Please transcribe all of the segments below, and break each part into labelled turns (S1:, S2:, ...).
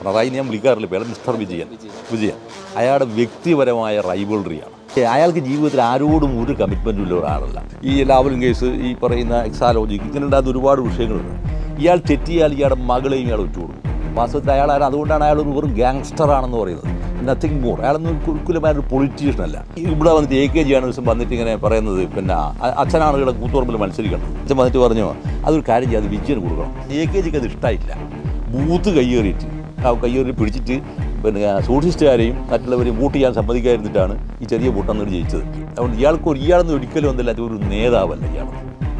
S1: പിണറായി ഞാൻ വിളിക്കാറില്ല. പേര് മിസ്റ്റർ വിജയൻ. വിജയൻ. അയാളുടെ വ്യക്തിപരമായ റൈവലറിയാണ് അയാൾക്ക് ജീവിതത്തിൽ ആരോടും ഒരു കമ്മിറ്റ്മെന്റും ഉള്ള ഒരാളല്ല. ഈ ലാവലും കേസ് ഈ പറയുന്ന എക്സാലോജി ഇങ്ങനെ ഉണ്ടാകുന്ന ഒരുപാട് വിഷയങ്ങളുണ്ട്. ഇയാൾ തെറ്റിയാൽ ഇയാളുടെ മകളെയും ഇയാൾ വിട്ടുകൊടുക്കും വാസ്തവത്തിൽ അയാൾ അതുകൊണ്ടാണ് അയാൾ ഒരു വെറും ഗാങ്സ്റ്റർ ആണെന്ന് പറയുന്നത്. നത്തിങ് മോർ അയാളൊന്നും കുരുക്കുലമായ ഒരു പൊളിറ്റീഷ്യൻ അല്ല. ഇവിടെ വന്നിട്ട് എ കെ ജി ആണ് ദിവസം വന്നിട്ട് ഇങ്ങനെ പറയുന്നത്. പിന്നെ അച്ഛനാണ് ഇവിടെ കൂത്തുറമ്പിൽ മത്സരിക്കണം. അച്ഛൻ വന്നിട്ട് പറഞ്ഞു അതൊരു കാര്യം ചെയ്യാതെ വിജയന് കൊടുക്കണം. എ കെ ജിക്ക് അത് ഇഷ്ടമായില്ല ബൂത്ത് കയ്യേറിയിട്ട് കയ്യേറി പിടിച്ചിട്ട് പിന്നെ സൂക്ഷിച്ചുകാരെയും മറ്റുള്ളവരെയും വോട്ട് ചെയ്യാൻ സമ്മതിക്കാതിരുന്നിട്ടാണ് ഈ ചെറിയ വോട്ടന്നോട് ജയിച്ചത്. അതുകൊണ്ട് ഇയാൾക്ക് ഇയാളൊന്നും ഒരിക്കലും ഒന്നല്ല ഒരു നേതാവല്ല ഇയാൾ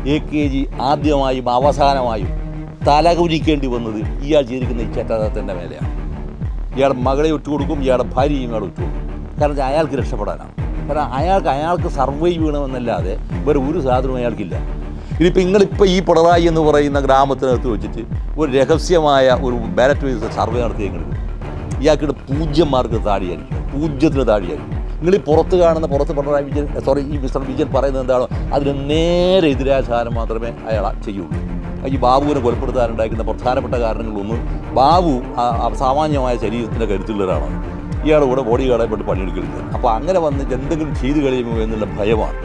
S1: എ കെ ജി ആദ്യമായും അവസാനമായും തലകുരിക്കേണ്ടി വന്നത് ഇയാൾ ചെയ്തിരിക്കുന്ന ഈ ചട്ടത്തിന്റെ മേലെയാണ്. ഇയാൾ മകളെ ഒറ്റുകൊടുക്കും ഇയാളുടെ ഭാര്യയും ഇയാൾ ഒറ്റുകൊടുക്കും. കാരണം അയാൾക്ക് രക്ഷപ്പെടാനാണ്. കാരണം അയാൾക്ക് അയാൾക്ക് സർവൈവ് ചെയ്യണമെന്നല്ലാതെ വേറെ ഒരു സാധനവും അയാൾക്കില്ല. ഇതിപ്പോൾ നിങ്ങളിപ്പോൾ ഈ പിണറായി എന്ന് പറയുന്ന ഗ്രാമത്തിനകത്ത് വെച്ചിട്ട് ഒരു രഹസ്യമായ ഒരു ബാലറ്റ് വൈസ് സർവേ നടത്തി നടത്തിയെങ്കിൽ ഇയാൾക്കിടെ പൂജ്യം മാർക്ക് താഴെയായിരിക്കും പൂജ്യത്തിന് താഴെയായിരിക്കും നിങ്ങൾ ഈ പുറത്ത് കാണുന്ന പുറത്ത് പിണറായി വിജയൻ സോറി ഈ മിസ്റ്റർ വിജയൻ പറയുന്നത് എന്താണോ അതിന് നേരെ എതിരായ സാധനം മാത്രമേ അയാൾ ചെയ്യുള്ളൂ. ഈ ബാബുവിനെ കൊലപ്പെടുത്താനുണ്ടായിരിക്കുന്ന പ്രധാനപ്പെട്ട കാരണങ്ങളൊന്നും ബാബു സാമാന്യമായ ശരീരത്തിന്റെ കരുത്തുള്ളവരാണ്. ഇയാളുടെ കൂടെ ബോഡി ഗാർഡായി പെട്ട് പണിയെടുക്കരുത്. അപ്പോൾ അങ്ങനെ വന്ന് എന്തെങ്കിലും ചെയ്തു കഴിയുമോ എന്നുള്ള ഭയമാണ്.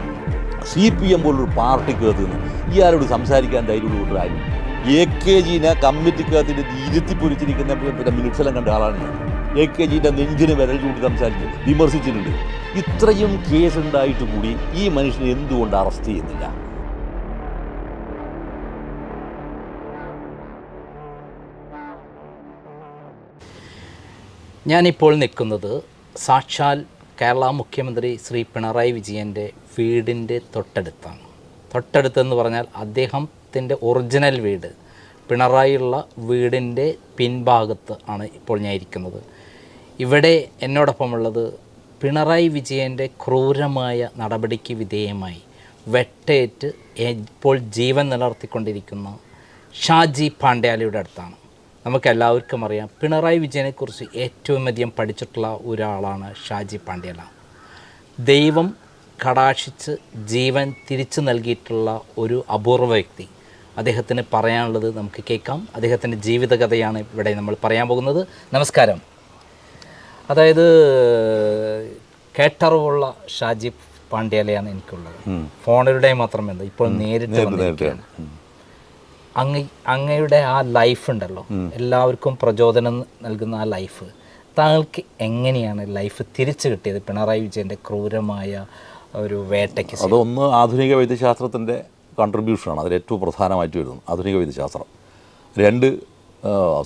S1: സി പി എം പോലൊരു പാർട്ടിക്കകത്ത് നിന്ന് ഇയാളോട് സംസാരിക്കാൻ ധൈര്യമുള്ള ആരും എ കെ ജിനെ കമ്മിറ്റിക്കകത്തിന്റെ ഇരുത്തി പൊരിച്ചിരിക്കുന്ന പിന്നെ മിനിറ്റ്സെല്ലാം കണ്ട ആളാണ്. എ കെ ജിന്റെ നെഞ്ചിന് വിരൽ ചൂണ്ടി സംസാരിച്ചു വിമർശിച്ചിട്ടുണ്ട്. ഇത്രയും കേസ് ഉണ്ടായിട്ട് കൂടി ഈ മനുഷ്യനെ എന്തുകൊണ്ട് അറസ്റ്റ് ചെയ്യുന്നില്ല?
S2: ഞാനിപ്പോൾ നിൽക്കുന്നത് സാക്ഷാൽ കേരള മുഖ്യമന്ത്രി ശ്രീ പിണറായി വിജയന്റെ വീടിന്റെ തൊട്ടടുത്താണ്. തൊട്ടടുത്തെന്ന് പറഞ്ഞാൽ അദ്ദേഹത്തിന്റെ ഒറിജിനൽ വീട് പിണറായിയുള്ള വീടിന്റെ പിൻഭാഗത്ത് ആണ് ഇപ്പോൾ ഞാൻ ഇരിക്കുന്നത്. ഇവിടെ എന്നോടൊപ്പമുള്ളത് പിണറായി വിജയന്റെ ക്രൂരമായ നടപടിക്ക് വിധേയമായി വെട്ടേറ്റ് ഇപ്പോൾ ജീവൻ നിലനിർത്തിക്കൊണ്ടിരിക്കുന്ന ഷാജി പാണ്ഡ്യാലിയുടെ അടുത്താണ്. നമുക്ക് എല്ലാവർക്കും അറിയാം പിണറായി വിജയനെക്കുറിച്ച് ഏറ്റവും അധികം പഠിച്ചിട്ടുള്ള ഒരാളാണ് ഷാജി പാണ്ഡ്യല. ദൈവം കടാക്ഷിച്ച് ജീവൻ തിരിച്ചു നൽകിയിട്ടുള്ള ഒരു അപൂർവ വ്യക്തി. അദ്ദേഹത്തിന് പറയാനുള്ളത് നമുക്ക് കേൾക്കാം. അദ്ദേഹത്തിന്റെ ജീവിതകഥയാണ് ഇവിടെ നമ്മൾ പറയാൻ പോകുന്നത്. നമസ്കാരം. അതായത് കേട്ടറിവുള്ള ഷാജി പാണ്ഡ്യാലയാണ് എനിക്കുള്ളത്. ഫോണിലൂടെ മാത്രമേ ഇപ്പോൾ നേരിട്ട് വന്നിരിക്കുകയാണ്. അങ്ങ അങ്ങയുടെ ആ ലൈഫ് ഉണ്ടല്ലോ. എല്ലാവർക്കും പ്രചോദനം നൽകുന്ന ആ ലൈഫ് താങ്കൾക്ക് എങ്ങനെയാണ് ലൈഫ് തിരിച്ചു കിട്ടിയത്? പിണറായി വിജയന്റെ ക്രൂരമായ ഒരു വേട്ടയ്ക്ക്?
S1: അതൊന്ന് ആധുനിക വൈദ്യശാസ്ത്രത്തിന്റെ കോൺട്രിബ്യൂഷനാണ് അതിൽ ഏറ്റവും പ്രധാനമായിട്ട് വരുന്നത് ആധുനിക വൈദ്യശാസ്ത്രം. രണ്ട്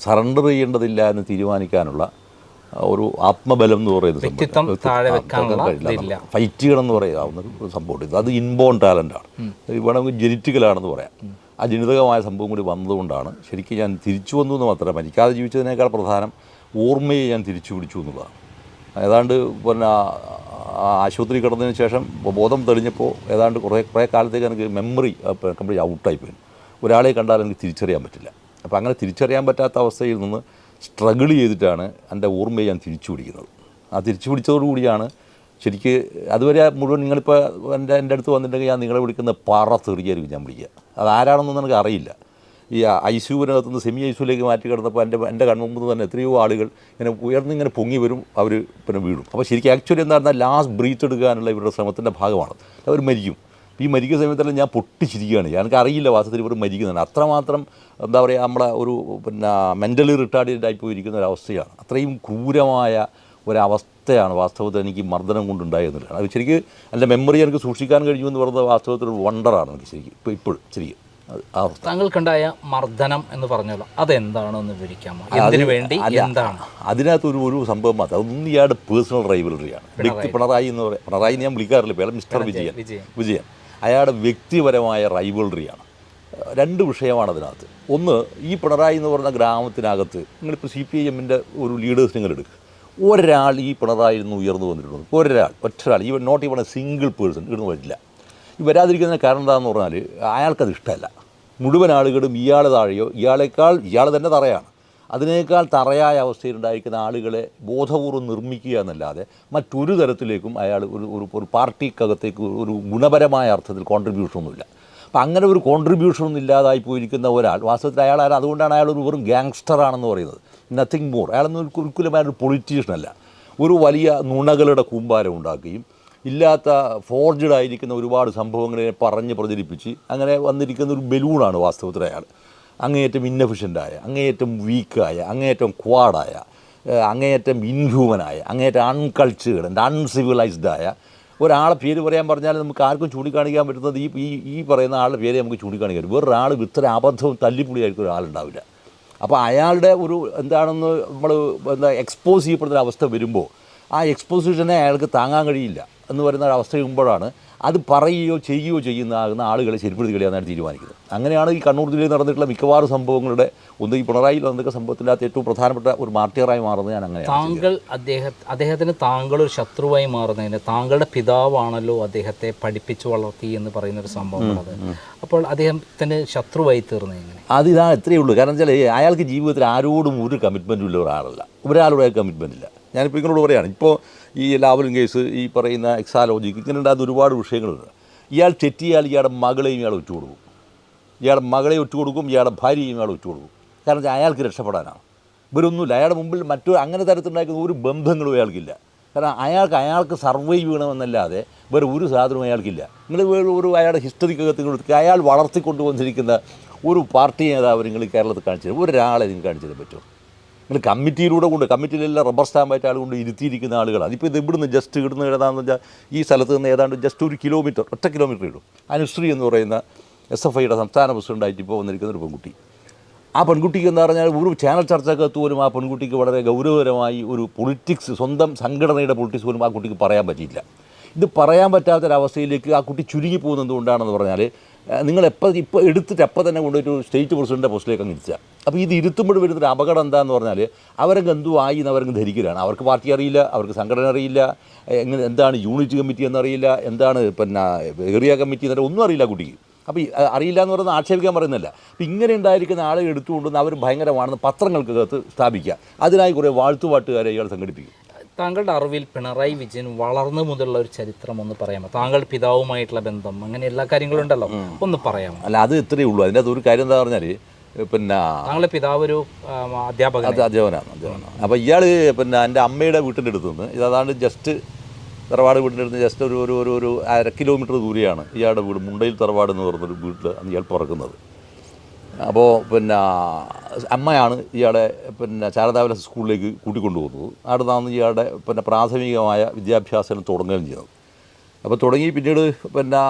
S1: സറണ്ടർ ചെയ്യേണ്ടതില്ല എന്ന് തീരുമാനിക്കാനുള്ള ഒരു ആത്മബലം എന്ന് പറയുന്നത് ഫൈറ്റുകൾ എന്ന് പറയാവുന്ന ഒരു സംഭവം ഇത് അത് ഇൻബോൺ ടാലന്റാണ് വേണമെങ്കിൽ ജനറ്റിക്കലാണെന്ന് പറയാം. ആ ജനിതകമായ സംഭവം കൂടി വന്നതുകൊണ്ടാണ് ശരിക്കും ഞാൻ തിരിച്ചു വന്നു എന്ന് മാത്രമേ മരിക്കാതെ ജീവിച്ചതിനേക്കാൾ പ്രധാനം ഓർമ്മയെ ഞാൻ തിരിച്ചു പിടിച്ചു എന്നുള്ളതാണ്. ഏതാണ്ട് പിന്നെ ആശുപത്രി കിടന്നതിന് ശേഷം ബോധം തെളിഞ്ഞപ്പോൾ ഏതാണ്ട് കുറേ കുറേ കാലത്തേക്ക് എനിക്ക് മെമ്മറി കംപ്ലീറ്റ് ഔട്ടായി പോയി ഒരാളെ കണ്ടാൽ എനിക്ക് തിരിച്ചറിയാൻ പറ്റില്ല. അപ്പോൾ അങ്ങനെ തിരിച്ചറിയാൻ പറ്റാത്ത അവസ്ഥയിൽ നിന്ന് സ്ട്രഗിൾ ചെയ്തിട്ടാണ് എന്റെ ഓർമ്മയെ ഞാൻ തിരിച്ചു പിടിക്കുന്നത്. ആ തിരിച്ചു പിടിച്ചതോടുകൂടിയാണ് ശരിക്ക് അതുവരെ മുഴുവൻ നിങ്ങളിപ്പോൾ എന്റെ എന്റെ അടുത്ത് വന്നിട്ടുണ്ടെങ്കിൽ ഞാൻ നിങ്ങളെ വിളിക്കുന്ന പറ തെറിയായിരിക്കും ഞാൻ വിളിക്കുക. അത് ആരാണെന്നൊന്നും എനിക്ക് അറിയില്ല. ഈ ഐ സിയുവിനകത്തുനിന്ന് സെമി ഐ സിയുലേക്ക് മാറ്റി കിടന്നപ്പോൾ എന്റെ എന്റെ കൺമുമ്പ് തന്നെ എത്രയോ ആളുകൾ ഇങ്ങനെ ഉയർന്നിങ്ങനെ പൊങ്ങി വരും അവർ പിന്നെ വീഴും. അപ്പോൾ ശരിക്കും ആക്ച്വലി എന്താ പറഞ്ഞാൽ ലാസ്റ്റ് ബ്രീത്ത് എടുക്കാനുള്ള ഇവരുടെ ശ്രമത്തിന്റെ ഭാഗമാണ്. അവർ മരിക്കും. ഈ മരിക്കുന്ന സമയത്തെല്ലാം ഞാൻ പൊട്ടിച്ചിരിക്കുകയാണ്. എനിക്ക് അറിയില്ല വാസ്തവത്തിൽ ഇവർ മരിക്കുന്നതാണ്. അത്രമാത്രം എന്താ പറയുക നമ്മളെ ഒരു പിന്നെ മെന്റലി റിട്ടാർഡഡ് ആയി പോയിരിക്കുന്ന ഒരു അവസ്ഥയാണ്. അത്രയും ക്രൂരമായ ഒരവസ്ഥയാണ് വാസ്തവത്തിൽ എനിക്ക് മർദ്ദനം കൊണ്ടുണ്ടായിരുന്നില്ല. അത് ശരിക്ക് എന്റെ മെമ്മറി എനിക്ക് സൂക്ഷിക്കാൻ കഴിയുമെന്ന് എന്ന് പറയുന്നത് വാസ്തവത്തിൽ ഒരു വണ്ടറാണ് എനിക്ക് ശരിക്കും. ഇപ്പോൾ ഇപ്പോഴും ശരിക്കും.
S2: താങ്കൾക്കുണ്ടായ മർദ്ദനം എന്ന് പറഞ്ഞല്ലോ അതെന്താണെന്ന് വിവരിക്കാമോ? എന്തിനു വേണ്ടി? എന്താണ്?
S1: അതിനകത്ത് ഒരു ഒരു സംഭവം മാത്രം. അതൊന്നും ഇയാളുടെ പേഴ്സണൽ റൈവലറിയാണ് വ്യക്തി പിണറായി എന്ന് പറയാം പിണറായി ഞാൻ വിളിക്കാറില്ല പേര് മിസ്റ്റർ വിജയൻ.
S2: വിജയൻ.
S1: വിജയൻ. അയാളുടെ വ്യക്തിപരമായ റൈവലറിയാണ് രണ്ട് വിഷയമാണ് അതിനകത്ത്. ഒന്ന് ഈ പിണറായി എന്ന് പറഞ്ഞ ഗ്രാമത്തിനകത്ത് നിങ്ങളിപ്പോൾ സി പി ഐ എമ്മിന്റെ ഒരു ലീഡേഴ്സ് നിങ്ങൾ എടുക്കുക ഒരാൾ ഈ പിണറായി ഉയർന്നു വന്നിട്ടുണ്ട് ഒരാൾ ഒറ്റരാൾ. ഈ നോട്ട് എ സിംഗിൾ പേഴ്സൺ ഇവിടുന്ന് വരില്ല. ഈ വരാതിരിക്കുന്നതിന് കാരണം എന്താണെന്ന് പറഞ്ഞാൽ അയാൾക്കത് ഇഷ്ടമല്ല. മുഴുവൻ ആളുകളും ഇയാൾ താഴെയോ ഇയാളെക്കാൾ ഇയാൾ തന്നെ തറയാണ്. അതിനേക്കാൾ തറയായ അവസ്ഥയിലുണ്ടായിരിക്കുന്ന ആളുകളെ ബോധപൂർവം നിർമ്മിക്കുക എന്നല്ലാതെ മറ്റൊരു തരത്തിലേക്കും അയാൾ ഒരു ഒരു ഒരു പാർട്ടിക്കകത്തേക്ക് ഒരു ഗുണപരമായ അർത്ഥത്തിൽ കോൺട്രിബ്യൂഷനൊന്നുമില്ല അപ്പോൾ അപ്പം അങ്ങനെ ഒരു കോൺട്രിബ്യൂഷനൊന്നും ഇല്ലാതായി പോയിരിക്കുന്ന ഒരാൾ വാസ്തവത്തിൽ അയാൾ അതുകൊണ്ടാണ് അയാൾ ഒരു വെറും ഗാങ്സ്റ്റർ ആണെന്ന് പറയുന്നത്. നത്തിങ് മോർ അയാളൊന്നും ഒരു ഒരിക്കലും ഒരു പൊളിറ്റീഷ്യൻ അല്ല. ഒരു വലിയ നുണകളുടെ കൂമ്പാരം ഉണ്ടാക്കുകയും ഇല്ലാത്ത ഫോർജഡ് ആയിരിക്കുന്ന ഒരുപാട് സംഭവങ്ങളെ പറഞ്ഞ് പ്രചരിപ്പിച്ച് അങ്ങനെ വന്നിരിക്കുന്ന ഒരു ബലൂണാണ് വാസ്തവത്തിൽ അയാൾ. അങ്ങേയറ്റം ഇന്നഫിഷ്യന്റായ അങ്ങേയറ്റം വീക്കായ അങ്ങേയറ്റം ക്വാഡായ അങ്ങേയറ്റം ഇൻഹ്യൂമനായ അങ്ങേയറ്റം അൺകൾച്ചേർഡ് അൺസിവിലൈസ്ഡ് ആയ ഒരാളെ പേര് പറയാൻ പറഞ്ഞാൽ നമുക്ക് ആർക്കും ചൂണ്ടിക്കാണിക്കാൻ പറ്റുന്നത് ഈ ഈ പറയുന്ന ആളുടെ പേരെ നമുക്ക് ചൂണ്ടിക്കാണിക്കാൻ പറ്റും. വേറൊരാൾ ഇത്ര അബദ്ധവും തല്ലിപ്പൊളിയായിരിക്കും ഒരാളുണ്ടാവില്ല. അപ്പോൾ അയാളുടെ ഒരു എന്താണെന്ന് നമ്മൾ എന്താ എക്സ്പോസ് ചെയ്യപ്പെടുന്ന അവസ്ഥ വരുമ്പോൾ ആ എക്സ്പോസിഷനെ അയാൾക്ക് താങ്ങാൻ കഴിയില്ല എന്ന് പറയുന്ന ഒരു അവസ്ഥ വരുമ്പോഴാണ് അത് പറയുകയോ ചെയ്യുകയോ ചെയ്യുന്ന ആകുന്ന ആളുകളെ ശരിപ്പെടുത്തി കളയാനാണ് തീരുമാനിക്കുന്നത്. അങ്ങനെയാണ് ഈ കണ്ണൂർ ജില്ലയിൽ നടന്നിട്ടുള്ള മിക്കവാറും സംഭവങ്ങളുടെ ഒന്ന് ഈ പിണറായി വന്നൊക്കെ സംഭവത്തിന്റെ അകത്ത് ഏറ്റവും പ്രധാനപ്പെട്ട ഒരു മാർട്ടിയറായി മാറുന്നത് ഞാൻ അങ്ങനെ
S2: താങ്കൾ അദ്ദേഹം അദ്ദേഹത്തിന് താങ്കൾ ഒരു ശത്രുവായി മാറുന്നതിന് താങ്കളുടെ പിതാവാണല്ലോ അദ്ദേഹത്തെ പഠിപ്പിച്ചു വളർത്തി എന്ന് പറയുന്ന ഒരു സംഭവമാണത് അപ്പോൾ അദ്ദേഹത്തിന് ശത്രുവായി തീർന്നത് എങ്ങനെ?
S1: അതിതാ എത്രയേ ഉള്ളൂ. കാരണം വെച്ചാൽ അയാൾക്ക് ജീവിതത്തിൽ ആരോടും ഒരു കമ്മിറ്റ്മെന്റും ഉള്ള ഒരാളല്ല. ഒരാളുടെ കമ്മിറ്റ്മെന്റ് ഇല്ല ഞാനിപ്പോൾ ഇങ്ങനോട് പറയുകയാണ് ഇപ്പോൾ ഈ ലാവലും കേസ് ഈ പറയുന്ന എക്സാലോജിക്ക് ഇങ്ങനെ ഉണ്ടാകുന്ന ഒരുപാട് വിഷയങ്ങളുണ്ട്. ഇയാൾ തെറ്റിയാൽ ഇയാളുടെ മകളെയും ഇയാൾ ഒറ്റുകൊടുക്കും. ഇയാളുടെ മകളെ ഒറ്റ കൊടുക്കും ഇയാളുടെ ഭാര്യയും ഇയാൾ ഒറ്റുകൊടുക്കും. കാരണം അയാൾക്ക് രക്ഷപ്പെടാനാണ്. ഇവരൊന്നുമില്ല അയാളുടെ മുമ്പിൽ മറ്റു അങ്ങനെ തരത്തിലുണ്ടാക്കുന്ന ഒരു ബന്ധങ്ങളും അയാൾക്കില്ല. കാരണം അയാൾക്ക് അയാൾക്ക് സർവൈവ് ചെയ്യണമെന്നല്ലാതെ വേറെ ഒരു സാധനവും അയാൾക്കില്ല. നിങ്ങൾ ഒരു അയാളുടെ ഹിസ്റ്ററിക്കകത്ത് കൊടുത്ത് അയാൾ വളർത്തിക്കൊണ്ടുവന്നിരിക്കുന്ന ഒരു പാർട്ടി നേതാവ് നിങ്ങൾ കേരളത്തിൽ കാണിച്ചു തരും. ഒരാളെ നിങ്ങൾക്ക് കാണിച്ചു തരാൻ പറ്റുമോ? നിങ്ങൾ കമ്മിറ്റിയിലൂടെ കൊണ്ട് കമ്മിറ്റിയിലെല്ലാം റബ്ബർ സ്റ്റാമ്പായിട്ട് ആൾ കൊണ്ട് ഇരുത്തിയിരിക്കുന്ന ആളുകൾ അതിപ്പോൾ ഇത് ഇവിടുന്ന് ജസ്റ്റ് ഇവിടുന്ന് ഏതാണെന്ന് വെച്ചാൽ ഈ സ്ഥലത്ത് നിന്ന് ഏതാണ്ട് ജസ്റ്റ് ഒരു കിലോമീറ്റർ ഒറ്റ കിലോമീറ്റർ ഇടും അനുശ്രീ എന്ന് പറയുന്ന എസ് എഫ് ഐയുടെ സംസ്ഥാന പ്രസിഡന്റായിട്ട് ഇപ്പോൾ വന്നിരിക്കുന്ന ഒരു പെൺകുട്ടി. ആ പെൺകുട്ടിക്ക് എന്ന് പറഞ്ഞാൽ ഒരു ചാനൽ ചർച്ചക്കകത്ത് പോലും ആ പെൺകുട്ടിക്ക് വളരെ ഗൗരവകരമായി ഒരു പൊളിറ്റിക്സ് സ്വന്തം സംഘടനയുടെ പൊളിറ്റിക്സ് പോലും ആ കുട്ടിക്ക് പറയാൻ പറ്റിയില്ല. ഇത് പറയാൻ പറ്റാത്തൊരവസ്ഥയിലേക്ക് ആ കുട്ടി ചുരുങ്ങി പോകുന്നത് എന്തുകൊണ്ടാണെന്ന് പറഞ്ഞാൽ നിങ്ങൾ എപ്പോൾ ഇപ്പോൾ എടുത്തിട്ട് എപ്പോൾ തന്നെ കൊണ്ടൊരു സ്റ്റേറ്റ് പ്രസിഡന്റെ പോസ്റ്റിലേക്ക് അങ്ങ് ഇരുത്തുക അപ്പോൾ ഇത് ഇരുത്തുമ്പോൾ വരുന്നൊരു അപകടം എന്താണെന്ന് പറഞ്ഞാൽ അവരങ്ങ് എന്തു ആയി എന്ന് അവരങ്ങ് ധരിക്കലാണ്. അവർക്ക് പാർട്ടി അറിയില്ല അവർക്ക് സംഘടന അറിയില്ല എങ്ങനെ എന്താണ് യൂണിറ്റ് കമ്മിറ്റി എന്നറിയില്ല എന്താണ് പിന്നെ ഏറിയ കമ്മിറ്റി എന്നറിയില്ല ഒന്നും അറിയില്ല കുട്ടിക്ക്. അപ്പോൾ അറിയില്ല എന്ന് പറയുന്നത് ആക്ഷേപിക്കാൻ പറയുന്നില്ല അപ്പോൾ ഇങ്ങനെ ഉണ്ടായിരിക്കുന്ന ആളുകൾ എടുത്തുകൊണ്ടുവന്ന് അവർ ഭയങ്കരമാണെന്ന് പത്രങ്ങൾക്കകത്ത് സ്ഥാപിക്കുക. അതിനായി കുറേ വാഴ്ത്തുപാട്ടുകാരെ ഇയാൾ സംഘടിപ്പിക്കും.
S2: താങ്കളുടെ അറിവിൽ പിണറായി വിജയൻ വളർന്നു മുതലുള്ള ഒരു ചരിത്രം ഒന്ന് പറയാമോ? താങ്കൾ പിതാവുമായിട്ടുള്ള ബന്ധം അങ്ങനെ എല്ലാ കാര്യങ്ങളും ഉണ്ടല്ലോ. ഒന്ന് പറയാമോ?
S1: അല്ല അത് ഇത്രയേ ഉള്ളൂ. അതിന്റെ അതൊരു ഒരു കാര്യം എന്താ പറഞ്ഞാൽ പിന്നെ
S2: താങ്കളുടെ പിതാവ് ഒരു അധ്യാപകൻ
S1: അധ്യാപകനാണ് അധ്യാപകനാണ്. അപ്പോൾ ഇയാൾ പിന്നെ എന്റെ അമ്മയുടെ വീട്ടിന്റെ അടുത്ത് നിന്ന് ഇതാണ്ട് ജസ്റ്റ് തറവാട് വീടിന്റെ അടുത്ത് ജസ്റ്റ് ഒരു ഒരു ഒരു അര കിലോമീറ്റർ ദൂരെയാണ് ഇയാളുടെ വീട് മുണ്ടയിൽ തറവാട് എന്ന് പറഞ്ഞൊരു വീട്ടിൽ ഇയാൾ പിറക്കുന്നത്. അപ്പോൾ പിന്നെ അമ്മയാണ് ഇയാളെ പിന്നെ ശാരദാവില സ്കൂളിലേക്ക് കൂട്ടിക്കൊണ്ടുപോകുന്നത്. അവിടെ നിന്നാണ് ഇയാളുടെ പിന്നെ പ്രാഥമികമായ വിദ്യാഭ്യാസം തുടങ്ങുകയും ചെയ്യുന്നത് അപ്പോൾ തുടങ്ങി പിന്നീട് പിന്നെ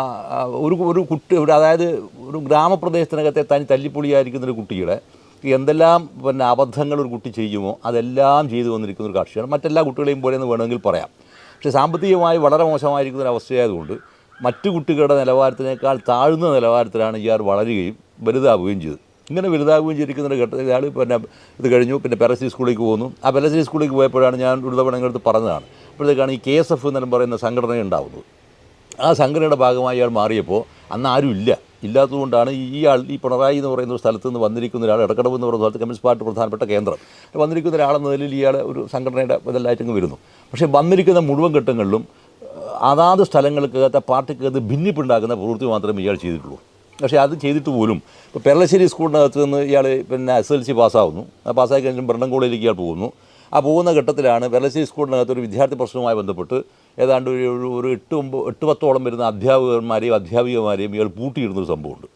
S1: ഒരു ഒരു കുട്ടി ഒരു അതായത് ഒരു ഗ്രാമപ്രദേശത്തിനകത്തെ തനി തല്ലിപ്പൊളിയായിരിക്കുന്ന ഒരു കുട്ടിയുടെ എന്തെല്ലാം പിന്നെ അബദ്ധങ്ങൾ ഒരു കുട്ടി ചെയ്യുമോ അതെല്ലാം ചെയ്തു വന്നിരിക്കുന്ന ഒരു കക്ഷിയാണ് മറ്റെല്ലാ കുട്ടികളെയും പോലെ എന്ന് വേണമെങ്കിൽ പറയാം. പക്ഷേ സാമ്പത്തികമായി വളരെ മോശമായിരിക്കുന്ന ഒരു അവസ്ഥയായതുകൊണ്ട് മറ്റു കുട്ടികളുടെ നിലവാരത്തിനേക്കാൾ താഴ്ന്ന നിലവാരത്തിലാണ് ഇയാൾ വളരുകയും വലുതാവുകയും ചെയ്തു. ഇങ്ങനെ വലുതാവുകയും ചെയ്തിരിക്കുന്ന ഘട്ടത്തിൽ ഇയാൾ പിന്നെ ഇത് കഴിഞ്ഞു. പിന്നെ പെരസി സ്കൂളിലേക്ക് പോകുന്നു ആ പെരസി സ്കൂളിലേക്ക് പോയപ്പോഴാണ് ഞാൻ ഒരു തവണ എടുത്ത് പറഞ്ഞതാണ്. അപ്പോഴത്തേക്കാണ് ഈ കെ എസ് എഫ് എന്നെല്ലാം പറയുന്ന സംഘടന ഉണ്ടാവുന്നത്. ആ സംഘടനയുടെ ഭാഗമായി ഇയാൾ മാറിയപ്പോൾ അന്ന് ആരും ഇല്ല. ഇല്ലാത്തതുകൊണ്ടാണ് ആൾ ഈ പിണറായി എന്ന് പറയുന്ന ഒരു സ്ഥലത്ത് നിന്ന് വന്നിരിക്കുന്ന ഒരാൾ ഇടക്കടവ് എന്ന് പറയുന്ന സ്ഥലത്ത് കമ്മ്യൂണിസ്റ്റ് പാർട്ടി പ്രധാനപ്പെട്ട കേന്ദ്രം. വന്നിരിക്കുന്ന ഒരാളെന്ന നിലയിൽ ഇയാൾ ഒരു സംഘടനയുടെ ഇതെല്ലായിട്ടങ്ങ് വരുന്നു. പക്ഷേ വന്നിരിക്കുന്ന മുഴുവൻ ഘട്ടങ്ങളിലും അതാത് സ്ഥലങ്ങൾക്കകത്ത് പാർട്ടിക്കകത്ത് ഭിന്നിപ്പുണ്ടാക്കുന്ന പ്രവൃത്തി മാത്രമേ ഇയാൾ ചെയ്തിട്ടുള്ളൂ. പക്ഷേ അത് ചെയ്തിട്ട് പോലും ഇപ്പോൾ പെരളശ്ശേരി സ്കൂളിനകത്ത് നിന്ന് ഇയാൾ പിന്നെ എസ് എൽ സി പാസ്സാവുന്നു. ആ പാസ്സായി കഴിഞ്ഞാൽ ബ്രണ്ടൻ കോളേജിലേക്ക് ഇയാൾ പോകുന്നു. ആ പോകുന്ന ഘട്ടത്തിലാണ് പെരളശ്ശേരി സ്കൂളിനകത്ത് ഒരു വിദ്യാർത്ഥി പ്രശ്നവുമായി ബന്ധപ്പെട്ട് ഏതാണ്ട് ഒരു ഒരു- എട്ട് ഒമ്പത് എട്ട് പത്തോളം വരുന്ന അധ്യാപകന്മാരെയും അധ്യാപികമാരെയും ഇയാൾ പൂട്ടിയിടുന്നൊരു സംഭവമുണ്ട്.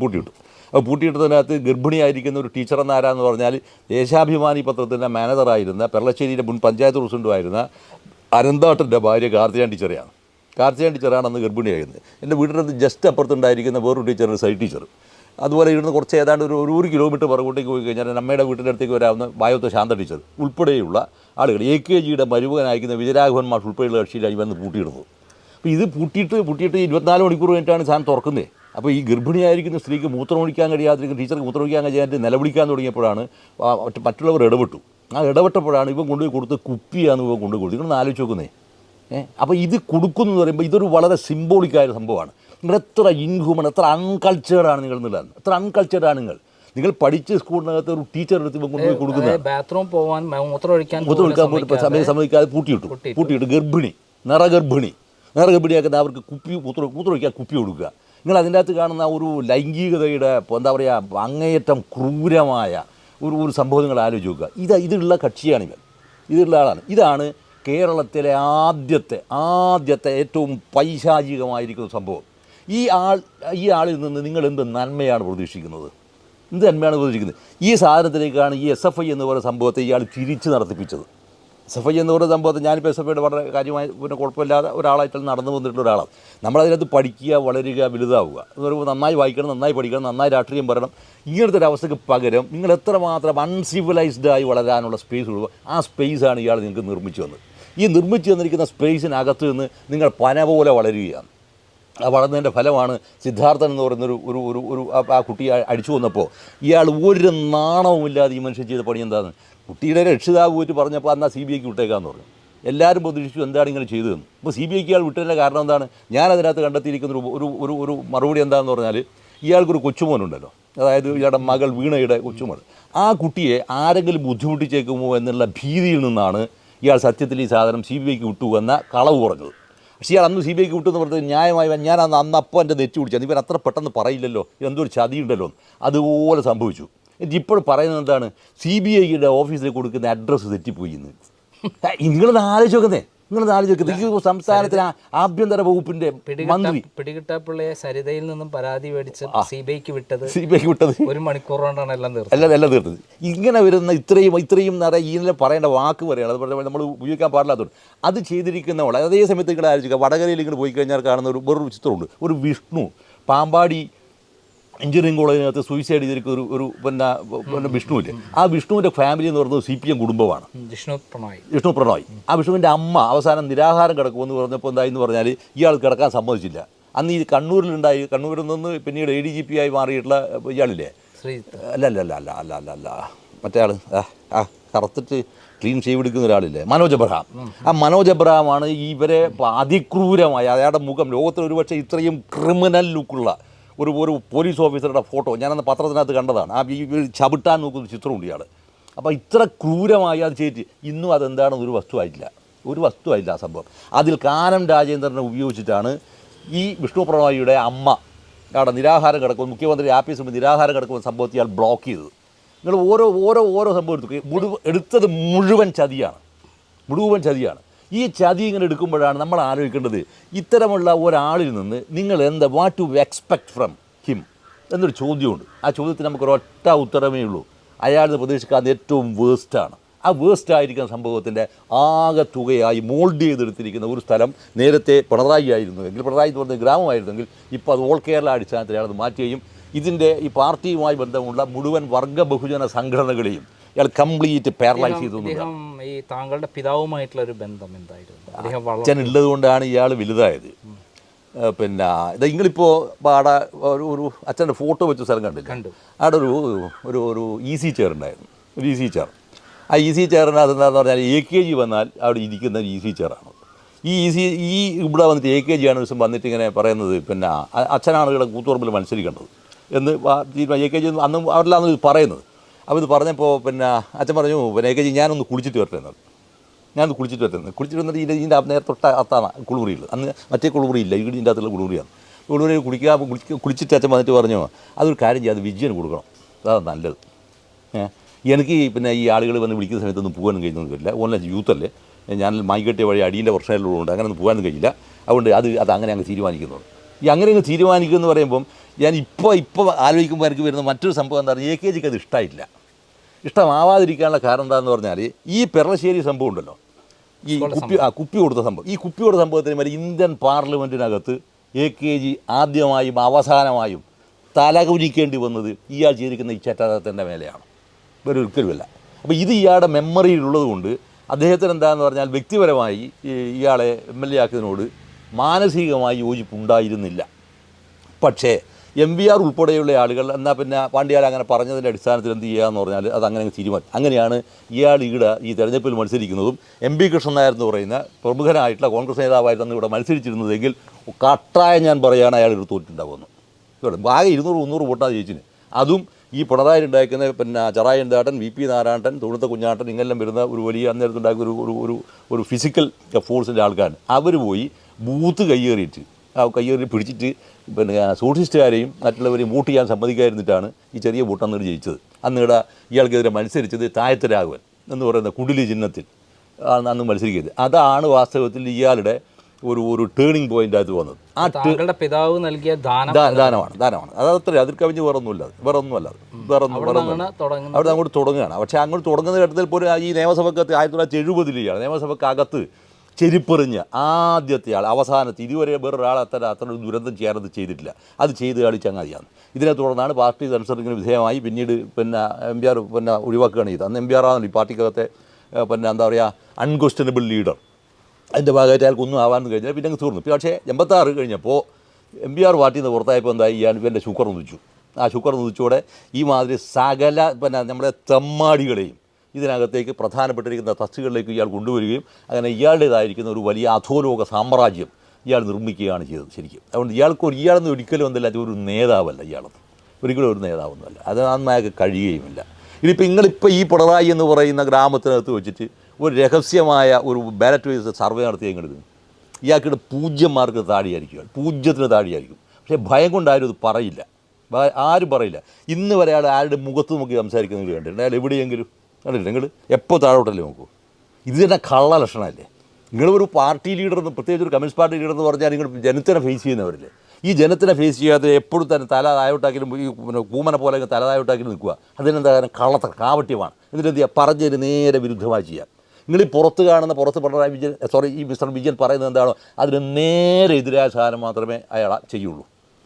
S1: പൂട്ടിയിട്ടു. അപ്പോൾ പൂട്ടിയിട്ടതിനകത്ത് ഗർഭിണിയായിരിക്കുന്ന ഒരു ടീച്ചർ എന്ന ആരാന്ന് പറഞ്ഞാൽ ദേശാഭിമാനി പത്രത്തിന്റെ മാനേജറായിരുന്ന പെരളശ്ശേരിയുടെ മുൻ പഞ്ചായത്ത് പ്രസിഡന്റുമായിരുന്ന അനന്താട്ടന്റെ ഭാര്യ കാർത്തിയാൻ ടീച്ചറെയാണ്. കാർത്തിയാൻ ടീച്ചറാണ് അന്ന് ഗർഭിണിയായിരുന്നത് എന്റെ വീടിന്റെ അടുത്ത് ജസ്റ്റ് അപ്പുറത്തുണ്ടായിരിക്കുന്ന വേറൊരു ടീച്ചർ സൈഡ് ടീച്ചർ അതുപോലെ ഇവിടുന്ന് കുറച്ച് ഏതാണ്ട് ഒരു ഒരു കിലോമീറ്റർ പുറകോട്ടേക്ക് പോയി കഴിഞ്ഞാൽ അമ്മയുടെ വീട്ടിന്റെ അടുത്തേക്ക് വരാവുന്ന വായത്തെ ശാന്ത ടീച്ചർ ഉൾപ്പെടെയുള്ള ആളുകൾ എ കെ ജിയുടെ മരുമകനായിരിക്കുന്ന വിജയരാഘവൻ ഉൾപ്പെടെയുള്ള കക്ഷിയിലായി വന്ന് പൂട്ടിയിടുന്നത്. അപ്പോൾ ഇത് പൂട്ടിയിട്ട് പൂട്ടിയിട്ട് ഇരുപത്തിനാല് മണിക്കൂർ കഴിഞ്ഞിട്ടാണ് സാധനം തുറക്കുന്നത് അപ്പോൾ ഈ ഗർഭിണിയായിരിക്കുന്ന സ്ത്രീക്ക് മൂത്രമൊഴിക്കാൻ കഴിയാതിരിക്കുന്ന ടീച്ചർക്ക് മൂത്രമൊഴിക്കാൻ കഴിയാതെ നിലവിളിക്കാൻ തുടങ്ങിയപ്പോഴാണ് മറ്റുള്ളവർ ഇടപെട്ടു. ആ ഇടപെട്ടപ്പോഴാണ് ഇവൻ കൊണ്ടുപോയി കൊടുത്ത് കുപ്പിയാണ് ഇവൻ കൊണ്ടുപോയി കൊടുത്തത്. നിങ്ങൾ ആലോചിച്ച് നോക്കുന്നേ. അപ്പോൾ ഇത് കൊടുക്കുന്നു എന്ന് പറയുമ്പോൾ ഇതൊരു വളരെ സിംബോളിക്കായ ഒരു സംഭവമാണ്. നിങ്ങൾ എത്ര ഇൻഹ്യൂമൺ എത്ര അൺകൾച്ചേർഡാണ് നിങ്ങൾ എന്നുള്ളത്. എത്ര അൺകൾച്ചേർഡാണ് നിങ്ങൾ. നിങ്ങൾ പഠിച്ച സ്കൂളിനകത്ത് ഒരു ടീച്ചർ എടുത്ത് കൊണ്ടുപോയി കൊടുക്കുന്ന
S2: ബാത്റൂം പോകാൻ മൂത്രം ഒഴിക്കാൻ
S1: മൂത്രം ഒഴിക്കാൻ പോയിട്ട് സമയം സമ്മതിക്കാതെ പൂട്ടിയിട്ടു. പൂട്ടിയിട്ട്. ഗർഭിണി. നിറഗർഭിണി നിറഗർഭിണിയാക്കുന്ന അവർക്ക് കുപ്പി മൂത്ര ഒഴിക്കാൻ കുപ്പി കൊടുക്കുക. നിങ്ങൾ അതിന്റെ അകത്ത് കാണുന്ന ഒരു ലൈംഗികതയുടെ എന്താ പറയുക അങ്ങേയറ്റം ക്രൂരമായ ഒരു ഒരു സംഭവം നിങ്ങൾ ആലോചിക്കുക ഇത് ഇതിലുള്ള കക്ഷിയാണ് ഇവൻ. ഇതുള്ള ആളാണ്. ഇതാണ് കേരളത്തിലെ ആദ്യത്തെ ആദ്യത്തെ ഏറ്റവും പൈശാചികമായിരിക്കുന്ന സംഭവം. ഈ ആൾ ഈ ആളിൽ നിന്ന് നിങ്ങൾ എന്ത് നന്മയാണ് പ്രതീക്ഷിക്കുന്നത്? എന്ത് നന്മയാണ് പ്രതീക്ഷിക്കുന്നത്? ഈ സാധനത്തിലേക്കാണ് ഈ എസ് എഫ് ഐ എന്ന് പറയുന്ന സംഭവത്തെ ഇയാൾ തിരിച്ച് നടത്തിപ്പിച്ചത്. എസ് എഫ് ഐ എന്ന് പറയുന്ന സംഭവത്തെ ഞാനിപ്പോൾ എസ് എഫ് ഐയുടെ വളരെ കാര്യമായി പിന്നെ കുഴപ്പമില്ലാതെ ഒരാളായിട്ട് നടന്നു വന്നിട്ടുള്ള ഒരാളാണ്. നമ്മളതിനകത്ത് പഠിക്കുക വളരുക വലുതാവുക. എന്ന് പറയുമ്പോൾ നന്നായി വായിക്കണം നന്നായി പഠിക്കണം നന്നായി രാഷ്ട്രീയം പറയണം. ഇങ്ങനത്തെ ഒരു അവസ്ഥയ്ക്ക് പകരം നിങ്ങൾ എത്രമാത്രം അൺസിവിലൈസ്ഡായി വളരാനുള്ള സ്പേസ് കൊടുക്കുക ആ സ്പേസാണ് ഇയാൾ നിങ്ങൾക്ക് നിർമ്മിച്ചു വന്നത് ഈ നിർമ്മിച്ചു തന്നിരിക്കുന്ന സ്പേസിനകത്ത് നിന്ന് നിങ്ങൾ പന പോലെ വളരുകയാണ്. ആ വളർന്നതിന്റെ ഫലമാണ് സിദ്ധാർത്ഥൻ എന്ന് പറയുന്നൊരു ഒരു ഒരു ഒരു ആ- കുട്ടി അടിച്ചു വന്നപ്പോൾ ഇയാൾ ഒരു നാണവുമില്ലാതെ ഈ മനുഷ്യൻ ചെയ്ത പണി എന്താണ് കുട്ടിയുടെ രക്ഷിതാവ് പോയിട്ട് പറഞ്ഞപ്പോൾ എന്നാൽ സി ബി ഐക്ക് വിട്ടേക്കാന്ന് പറഞ്ഞു. എല്ലാവരും പ്രതീക്ഷിച്ചു എന്താണ് ഇങ്ങനെ ചെയ്തതെന്ന് ഇപ്പോൾ സി ബി ഐക്ക് ഇയാൾ വിട്ടതിന്റെ കാരണം എന്താണ്? ഞാൻ അതിനകത്ത് കണ്ടെത്തിയിരിക്കുന്ന ഒരു ഒരു ഒരു ഒരു മറുപടി എന്താണെന്ന് പറഞ്ഞാൽ ഇയാൾക്കൊരു കൊച്ചുമോനുണ്ടല്ലോ. അതായത് ഇയാളുടെ മകൾ വീണയുടെ കൊച്ചുമോൻ ആ കുട്ടിയെ ആരെങ്കിലും ബുദ്ധിമുട്ടിച്ചേക്കുമോ എന്നുള്ള ഭീതിയിൽ നിന്നാണ് ഇയാൾ സത്യത്തിൽ ഈ സാധനം സി ബി ഐക്ക് വിട്ടു എന്ന കളവ് പറഞ്ഞത് പക്ഷേ ഇയാൾ അന്ന് സി ബി ഐക്ക് വിട്ടു എന്ന് പറഞ്ഞത് ന്യായമായി ഞാൻ അന്ന് അന്ന് അപ്പോൾ എന്റെ നെറ്റ് പിടിച്ചു ഇവർ അത്ര പെട്ടെന്ന് പറയില്ലല്ലോ. എന്തോ ഒരു ചതി ഉണ്ടല്ലോ അതുപോലെ സംഭവിച്ചു. എന്നിട്ട് ഇപ്പോൾ പറയുന്നത് എന്താണ്? സി ബി ഐയുടെ ഓഫീസിൽ കൊടുക്കുന്ന അഡ്രസ്സ് തെറ്റിപ്പോയി എന്ന്. നിങ്ങളത് ആലോചിച്ച് നോക്കുന്നേ. നിങ്ങളത് ആലോചിക്കുക സംസ്ഥാനത്തിന് ആഭ്യന്തര വകുപ്പിന്റെ മന്ത്രി.
S2: പിടികിട്ടാപ്പിള്ളയെ സരിതയിൽ നിന്നും പരാതി മേടിച്ച് സി ബി ഐക്ക് വിട്ടത്.
S1: സി ബി ഐക്ക് വിട്ടത്.
S2: ഒരു മണിക്കൂർ കൊണ്ടാണ് എല്ലാം തീർത്തത്.
S1: അല്ല എല്ലാം തീർത്തത്. ഇങ്ങനെ വരുന്ന ഇത്രയും ഇത്രയും നിറ ഇതിനെ പറയേണ്ട വാക്ക് പറയണം. അതുപോലെ നമ്മൾ ഉപയോഗിക്കാൻ പാടില്ലാത്തതുകൊണ്ട്. അത് ചെയ്തിരിക്കുന്നവൾ അതേ സമയത്ത് നിങ്ങൾ ആലോചിക്കുക വടകരയിൽ ഇങ്ങനെ പോയി കഴിഞ്ഞാൽ കാണുന്ന ഒരു വേറൊരു ചിത്രമുണ്ട്. ഒരു വിഷ്ണു. പാമ്പാടി എഞ്ചിനീയറിംഗ് കോളേജിനകത്ത് സൂയിസൈഡ് ചെയ്തിരിക്കുന്ന ഒരു ഒരു പിന്നെ പിന്നെ വിഷ്ണുവില്ലേ? ആ വിഷ്ണുവിന്റെ ഫാമിലി എന്ന് പറയുന്നത് സി പി എം കുടുംബമാണ്.
S2: വിഷ്ണു പ്രണോയ്.
S1: വിഷ്ണു പ്രണോയ്. ആ വിഷ്ണുവിന്റെ അമ്മ അവസാനം നിരാഹാരം കിടക്കുമെന്ന് പറഞ്ഞപ്പോൾ എന്തായെന്ന് പറഞ്ഞാൽ ഇയാൾ കിടക്കാൻ സമ്മതിച്ചില്ല. അന്ന് ഈ കണ്ണൂരിലുണ്ടായി കണ്ണൂരിൽ നിന്ന് പിന്നീട് എ ഡി ജി പി ആയി മാറിയിട്ടുള്ള ഇയാളില്ലേ? അല്ല അല്ല അല്ല അല്ല അല്ല അല്ല അല്ല. മറ്റേ ആൾ ആ ആ കറുത്തിട്ട് ക്ലീൻ ഷേവ് എടുക്കുന്ന ഒരാളില്ലേ? മനോജ് അബ്രഹാം. ആ മനോജ് അബ്രഹാമാണ് ഇവരെ അതിക്രൂരമായ അയാളുടെ മുഖം ലോകത്തിൽ ഒരുപക്ഷെ ഇത്രയും ക്രിമിനൽ ലുക്കുള്ള ഒരു ഒരു പോലീസ് ഓഫീസറുടെ ഫോട്ടോ. ഞാനന്ന് പത്രത്തിനകത്ത് കണ്ടതാണ്. ആ ചവിട്ടാൻ നോക്കുന്ന ചിത്രമുണ്ട് ഇയാൾ അപ്പോൾ ഇത്ര ക്രൂരമായി അത് ചെയ്തിട്ട് ഇന്നും അതെന്താണെന്ന് ഒരു വസ്തുവായിട്ടില്ല ഒരു വസ്തുവായില്ല ആ സംഭവം. അതിൽ കാനം രാജേന്ദ്രനെ ഉപയോഗിച്ചിട്ടാണ് ഈ വിഷ്ണു പ്രണോയിയുടെ അമ്മ അവിടെ നിരാഹാരം കിടക്കും. മുഖ്യമന്ത്രി ആഫീസിൽ നിരാഹാരം കിടക്കുന്ന സംഭവത്തെ ഇയാൾ ബ്ലോക്ക് ചെയ്തത്. നിങ്ങൾ ഓരോ ഓരോ ഓരോ സംഭവം എടുത്തു. മുഴുവൻ എടുത്തത് മുഴുവൻ ചതിയാണ്. മുഴുവൻ ചതിയാണ്. ഈ ചതി ഇങ്ങനെ എടുക്കുമ്പോഴാണ് നമ്മൾ ആലോചിക്കേണ്ടത് ഇത്തരമുള്ള ഒരാളിൽ നിന്ന് നിങ്ങൾ എന്താ what to expect from him എന്നൊരു ചോദ്യമുണ്ട്. ആ ചോദ്യത്തിന് നമുക്ക് ഒരൊറ്റ ഉത്തരമേ ഉള്ളൂ. അയാൾ പ്രതീക്ഷിക്കാൻ ഏറ്റവും വേസ്റ്റാണ് ആ വേസ്റ്റ് ആയിരിക്കുന്ന സംഭവത്തിന്റെ ആകെ തുകയായി മോൾഡ് ചെയ്തെടുത്തിരിക്കുന്ന ഒരു സ്ഥലം നേരത്തെ പിണറായി ആയിരുന്നു. എങ്കിൽ പിണറായി എന്ന് പറഞ്ഞ ഗ്രാമമായിരുന്നെങ്കിൽ ഇപ്പോൾ അത് ഓൾ കേരള അടിസ്ഥാനത്തിൽ അത് മാറ്റുകയും ഇതിന്റെ ഈ പാർട്ടിയുമായി ബന്ധമുള്ള മുഴുവൻ വർഗ ബഹുജന സംഘടനകളെയും ഇയാൾ കംപ്ലീറ്റ് പാരലൈസ് ചെയ്തു
S2: അദ്ദേഹം ഈ താങ്കളുടെ പിതാവുമായിട്ടുള്ള ഒരു ബന്ധം എന്തായിരുന്നു? അദ്ദേഹം
S1: അച്ഛൻ ഉള്ളത് കൊണ്ടാണ് ഇയാൾ വലുതായത് പിന്നെ ഇത് നിങ്ങളിപ്പോൾ അവിടെ ഒരു ഒരു അച്ഛന്റെ ഫോട്ടോ വെച്ച സ്ഥലം കണ്ടില്ല?
S2: കണ്ടു.
S1: അവിടെ ഒരു ഒരു ഒരു ഈസി ചെയർ ഉണ്ടായിരുന്നു. ഒരു ഈസി ചെയർ ആ ഈസി ചെയറിന് അതെന്താന്ന് പറഞ്ഞാൽ എ കെ ജി വന്നാൽ അവിടെ ഇരിക്കുന്ന ഒരു ഈസി ചെയറാണ് ഈ ഈസി ഈ ഇവിടെ വന്നിട്ട് എ കെ ജി ആണ് ദിവസം വന്നിട്ട് ഇങ്ങനെ പറയുന്നത് പിന്നെ അച്ഛനാണ് ഇവിടെ കൂത്തുപറമ്പിൽ മത്സരിക്കേണ്ടത് എന്ന് എ കെ ജി അന്ന് അവരെല്ലാം പറയുന്നത്. അപ്പോൾ ഇത് പറഞ്ഞപ്പോൾ പിന്നെ അച്ഛൻ പറഞ്ഞു പിന്നെ ഏകജി ഞാനൊന്ന് കുളിച്ചിട്ട് വരട്ടെ എന്നത് ഞാനൊന്ന് കുളിച്ചിട്ട് വരട്ടെ കുളിച്ചിട്ട് വന്നിട്ട് ഇതിന്റെ ഇതിന്റെ നേരെ തൊട്ട അത്താണ് കുളിമുറിയിൽ അന്ന് മറ്റേ കുളിമുറി ഇല്ല ഇതിന്റെ അകത്തുള്ള കുളിമുറിയാണ് കുളിമുറി കുളിക്കുക കുളിക്ക കുളിച്ചിട്ട് അച്ഛൻ വന്നിട്ട് പറഞ്ഞു അതൊരു കാര്യം ചെയ്യാം അത് വിജയന് കൊടുക്കണം. അതാണ് നല്ലത്. എനിക്ക് പിന്നെ ഈ ആളുകൾ വന്ന് വിളിക്കുന്ന സമയത്തൊന്നും പോകാനും കഴിയുന്നൊന്നും കഴിയില്ല. ഓൺലൈൻ യൂത്തല്ലേ ഞാൻ മൈകെട്ടിയ വഴി അടിയുടെ പ്രശ്നമുള്ളതുകൊണ്ട് അങ്ങനെ ഒന്നും പോകാനും കഴിയില്ല. അതുകൊണ്ട് അത് അത് അങ്ങനെ അങ്ങ് തീരുമാനിക്കുന്നത് ഈ അങ്ങനെ അങ്ങ് തീരുമാനിക്കുമെന്ന് പറയുമ്പം ഞാൻ ഇപ്പോൾ ഇപ്പോൾ ആലോചിക്കുമ്പോൾ എനിക്ക് വരുന്ന മറ്റൊരു സംഭവം എന്താ പറയുക എ കെ ജിക്ക് അത് ഇഷ്ടമായില്ല ഇഷ്ടമാവാതിരിക്കാനുള്ള കാരണം എന്താണെന്ന് പറഞ്ഞാൽ ഈ പെരളശ്ശേരി സംഭവം ഉണ്ടല്ലോ. ഈ കുപ്പി ആ കുപ്പി കൊടുത്ത സംഭവം. ഈ കുപ്പി കൊടുത്ത സംഭവത്തിന് മേലെ ഇന്ത്യൻ പാർലമെന്റിനകത്ത് എ കെ ജി ആദ്യമായും അവസാനമായും തലകുനിക്കേണ്ടി വന്നത് ഇയാൾ ചെയ്തിരിക്കുന്ന ഈ ചറ്റാതത്തിന്റെ മേലെയാണ്. വേറെ ഒരിക്കലുമല്ല അപ്പോൾ ഇത് ഇയാളുടെ മെമ്മറിയിലുള്ളത് കൊണ്ട് അദ്ദേഹത്തിന് എന്താണെന്ന് പറഞ്ഞാൽ വ്യക്തിപരമായി ഇയാളെ എം എൽ എ ആക്കിയതിനോട് മാനസികമായി യോജിപ്പുണ്ടായിരുന്നില്ല. പക്ഷേ എം വി ആർ ഉൾപ്പെടെയുള്ള ആളുകൾ എന്നാൽ പിന്നെ പാണ്ഡ്യാൽ അങ്ങനെ പറഞ്ഞതിന്റെ അടിസ്ഥാനത്തിൽ എന്ത് ചെയ്യുക എന്ന് പറഞ്ഞാൽ അത് അങ്ങനെ അങ്ങ് തീരുമാനം അങ്ങനെയാണ് ഇയാൾ ഇവിടെ ഈ തെരഞ്ഞെടുപ്പിൽ മത്സരിക്കുന്നതും എം പി കൃഷ്ണൻ നായർ എന്ന് പറയുന്ന പ്രമുഖനായിട്ടുള്ള കോൺഗ്രസ് നേതാവായിട്ടാണ് ഇവിടെ മത്സരിച്ചിരുന്നതെങ്കിൽ കട്ടായ ഞാൻ പറയുകയാണ് അയാൾ ഇവിടെ തോറ്റിട്ടുണ്ടാകുമെന്ന് ആകെ ഇരുന്നൂറ് മുന്നൂറ് വോട്ടാണ് ജയിച്ചിന്. അതും ഈ പിണറായി ഉണ്ടാക്കുന്ന പിന്നെ ചറായി എന്താട്ടൻ വി പി നാരായണൻ തുണുത്ത കുഞ്ഞാട്ടൻ ഇങ്ങനെല്ലാം വരുന്ന ഒരു വലിയ അന്നേരത്ത് ഉണ്ടാക്കുന്ന ഒരു ഒരു ഒരു ഒരു ഫിസിക്കൽ ഫോഴ്സിന്റെ ആൾക്കാർ അവർ പോയി ബൂത്ത് കയ്യേറിയിട്ട് ആ കയ്യേറി പിടിച്ചിട്ട് പിന്നെ സൂക്ഷിച്ചുകാരെയും മറ്റുള്ളവരെയും വോട്ട് ചെയ്യാൻ സമ്മതിക്കാതിരുന്നിട്ടാണ് ഈ ചെറിയ വോട്ടാണ് അന്ന് ജയിച്ചത്. അന്ന് ഇവിടെ ഇയാൾക്കെതിരെ മത്സരിച്ചത് തായത്തരാഘവൻ എന്ന് പറയുന്ന കുടിലി ചിഹ്നത്തിൽ ആണ് അന്ന് മത്സരിക്കുന്നത്. അതാണ് വാസ്തവത്തിൽ ഇയാളുടെ ഒരു ഒരു ടേണിംഗ് പോയിന്റ് ആയിട്ട് വന്നത്. ആ
S2: താങ്കളുടെ പിതാവ് നൽകിയ ദാനം
S1: ദാനമാണ് ദാനമാണ്. അത് അത്ര അതിൽ കവിഞ്ഞ് വേറെ ഒന്നുമില്ല വേറെ ഒന്നുമല്ല വേറെ ഒന്നും അവിടെ അങ്ങോട്ട് തുടങ്ങുകയാണ്. പക്ഷേ അങ്ങോട്ട് തുടങ്ങുന്ന ഘട്ടത്തിൽ പോലും ഈ നിയമസഭക്കകത്ത് ആയിരത്തി തൊള്ളായിരത്തി എഴുപതിൽ ഇയാൾ നിയമസഭക്കകത്ത് ചെരിപ്പെറിഞ്ഞ് ആദ്യത്തെ ആൾ അവസാനത്തെ ഇതുവരെ വേറൊരാൾ അത്ര അത്ര ദുരന്തം ചെയ്യാനത് ചെയ്തിട്ടില്ല. അത് ചെയ്ത് കളി ചങ്ങാതിയാണ് ഇതിനെ തുടർന്നാണ് പാർട്ടി സെൻസറിങ്ങിന് വിധേയമായി പിന്നീട് പിന്നെ എം പി ആർ പിന്നെ ഒഴിവാക്കുകയാണ് ചെയ്തത്. അന്ന് എം പി ആർ ആണ് ഈ പാർട്ടിക്കകത്തെ പിന്നെ എന്താ പറയുക അൺക്വസ്റ്റനബിൾ ലീഡർ അതിന്റെ ഭാഗമായിട്ട് അയാൾക്ക് ഒന്നും ആവാൻ കഴിഞ്ഞാൽ പിന്നെ അങ്ങ് തീർന്നു. പക്ഷേ എൺപത്താറ് കഴിഞ്ഞപ്പോൾ എം പി ആർ പാർട്ടിയിൽ നിന്ന് പുറത്തായപ്പോൾ എന്തായി? ഇയാൾ ഇവന്റെ ശുക്ർ നുദിച്ചു ആ ശുക്ർ നുദിച്ചോടെ ഈ മാതിരി സകല പിന്നെ നമ്മുടെ തെമ്മാടികളെയും ഇതിനകത്തേക്ക് പ്രധാനപ്പെട്ടിരിക്കുന്ന തസ്തികളിലേക്ക് ഇയാൾ കൊണ്ടുവരികയും അങ്ങനെ ഇയാളുടേതായിരിക്കുന്ന ഒരു വലിയ അധോലോക സാമ്രാജ്യം ഇയാൾ നിർമ്മിക്കുകയാണ് ചെയ്തത് ശരിക്കും. അതുകൊണ്ട് ഇയാൾക്ക് ഒരു ഇയാളൊന്നും ഒരിക്കലും എന്തല്ല ഒരു നേതാവല്ല ഇയാളൊന്നും ഒരിക്കലും ഒരു നേതാവൊന്നുമല്ല. അത് നന്നായി കഴിയുകയുമില്ല. ഇനിയിപ്പോൾ നിങ്ങളിപ്പോൾ ഈ പിണറായി എന്ന് പറയുന്ന ഗ്രാമത്തിനകത്ത് വെച്ചിട്ട് ഒരു രഹസ്യമായ ഒരു ബാലറ്റ് വൈസ് സർവേ നടത്തി എങ്ങനെയത് ഇയാൾക്കിടെ പൂജ്യം മാർക്ക് താഴെയായിരിക്കും. പൂജ്യത്തിന് താഴെയായിരിക്കും. പക്ഷേ ഭയം കൊണ്ട് ആരും അത് പറയില്ല ആരും പറയില്ല. ഇന്ന് വരെ അയാൾ ആരുടെ മുഖത്ത് നോക്കി സംസാരിക്കുന്നത് കണ്ടിട്ടുണ്ട്? അയാൾ എവിടെയെങ്കിലും? കണ്ടില്ല നിങ്ങൾ? എപ്പോൾ താഴോട്ടല്ലേ നോക്കൂ? ഇത് തന്നെ കള്ള ലക്ഷണമല്ലേ? നിങ്ങളൊരു പാർട്ടി ലീഡർ എന്ന് പ്രത്യേകിച്ച് ഒരു കമ്മ്യൂണിസ്റ്റ് പാർട്ടി ലീഡർ എന്ന് പറഞ്ഞാൽ നിങ്ങൾ ജനത്തിനെ ഫേസ് ചെയ്യുന്നവരല്ലേ? ഈ ജനത്തിനെ ഫേസ് ചെയ്യാതെ എപ്പോഴും തന്നെ തല തായോട്ടാക്കിലും ഈ പിന്നെ കൂമനെ പോലെ തല നിൽക്കുക. അതിനെന്താ കാരണം? കള്ളത്ത കാവട്യമാണ് എന്നിട്ട് എന്ത് ചെയ്യുക? പറഞ്ഞതിന് നേരെ വിരുദ്ധമായി ചെയ്യുക. നിങ്ങൾ ഈ പുറത്ത് കാണുന്ന പുറത്ത് പിണറായി വിജയൻ സോറി ഈ മിസ്റ്റർ വിജയൻ പറയുന്നത് എന്താണോ അതിന് നേരെ എതിരായ സാധനം മാത്രമേ അയാൾ ചെയ്യുള്ളൂ.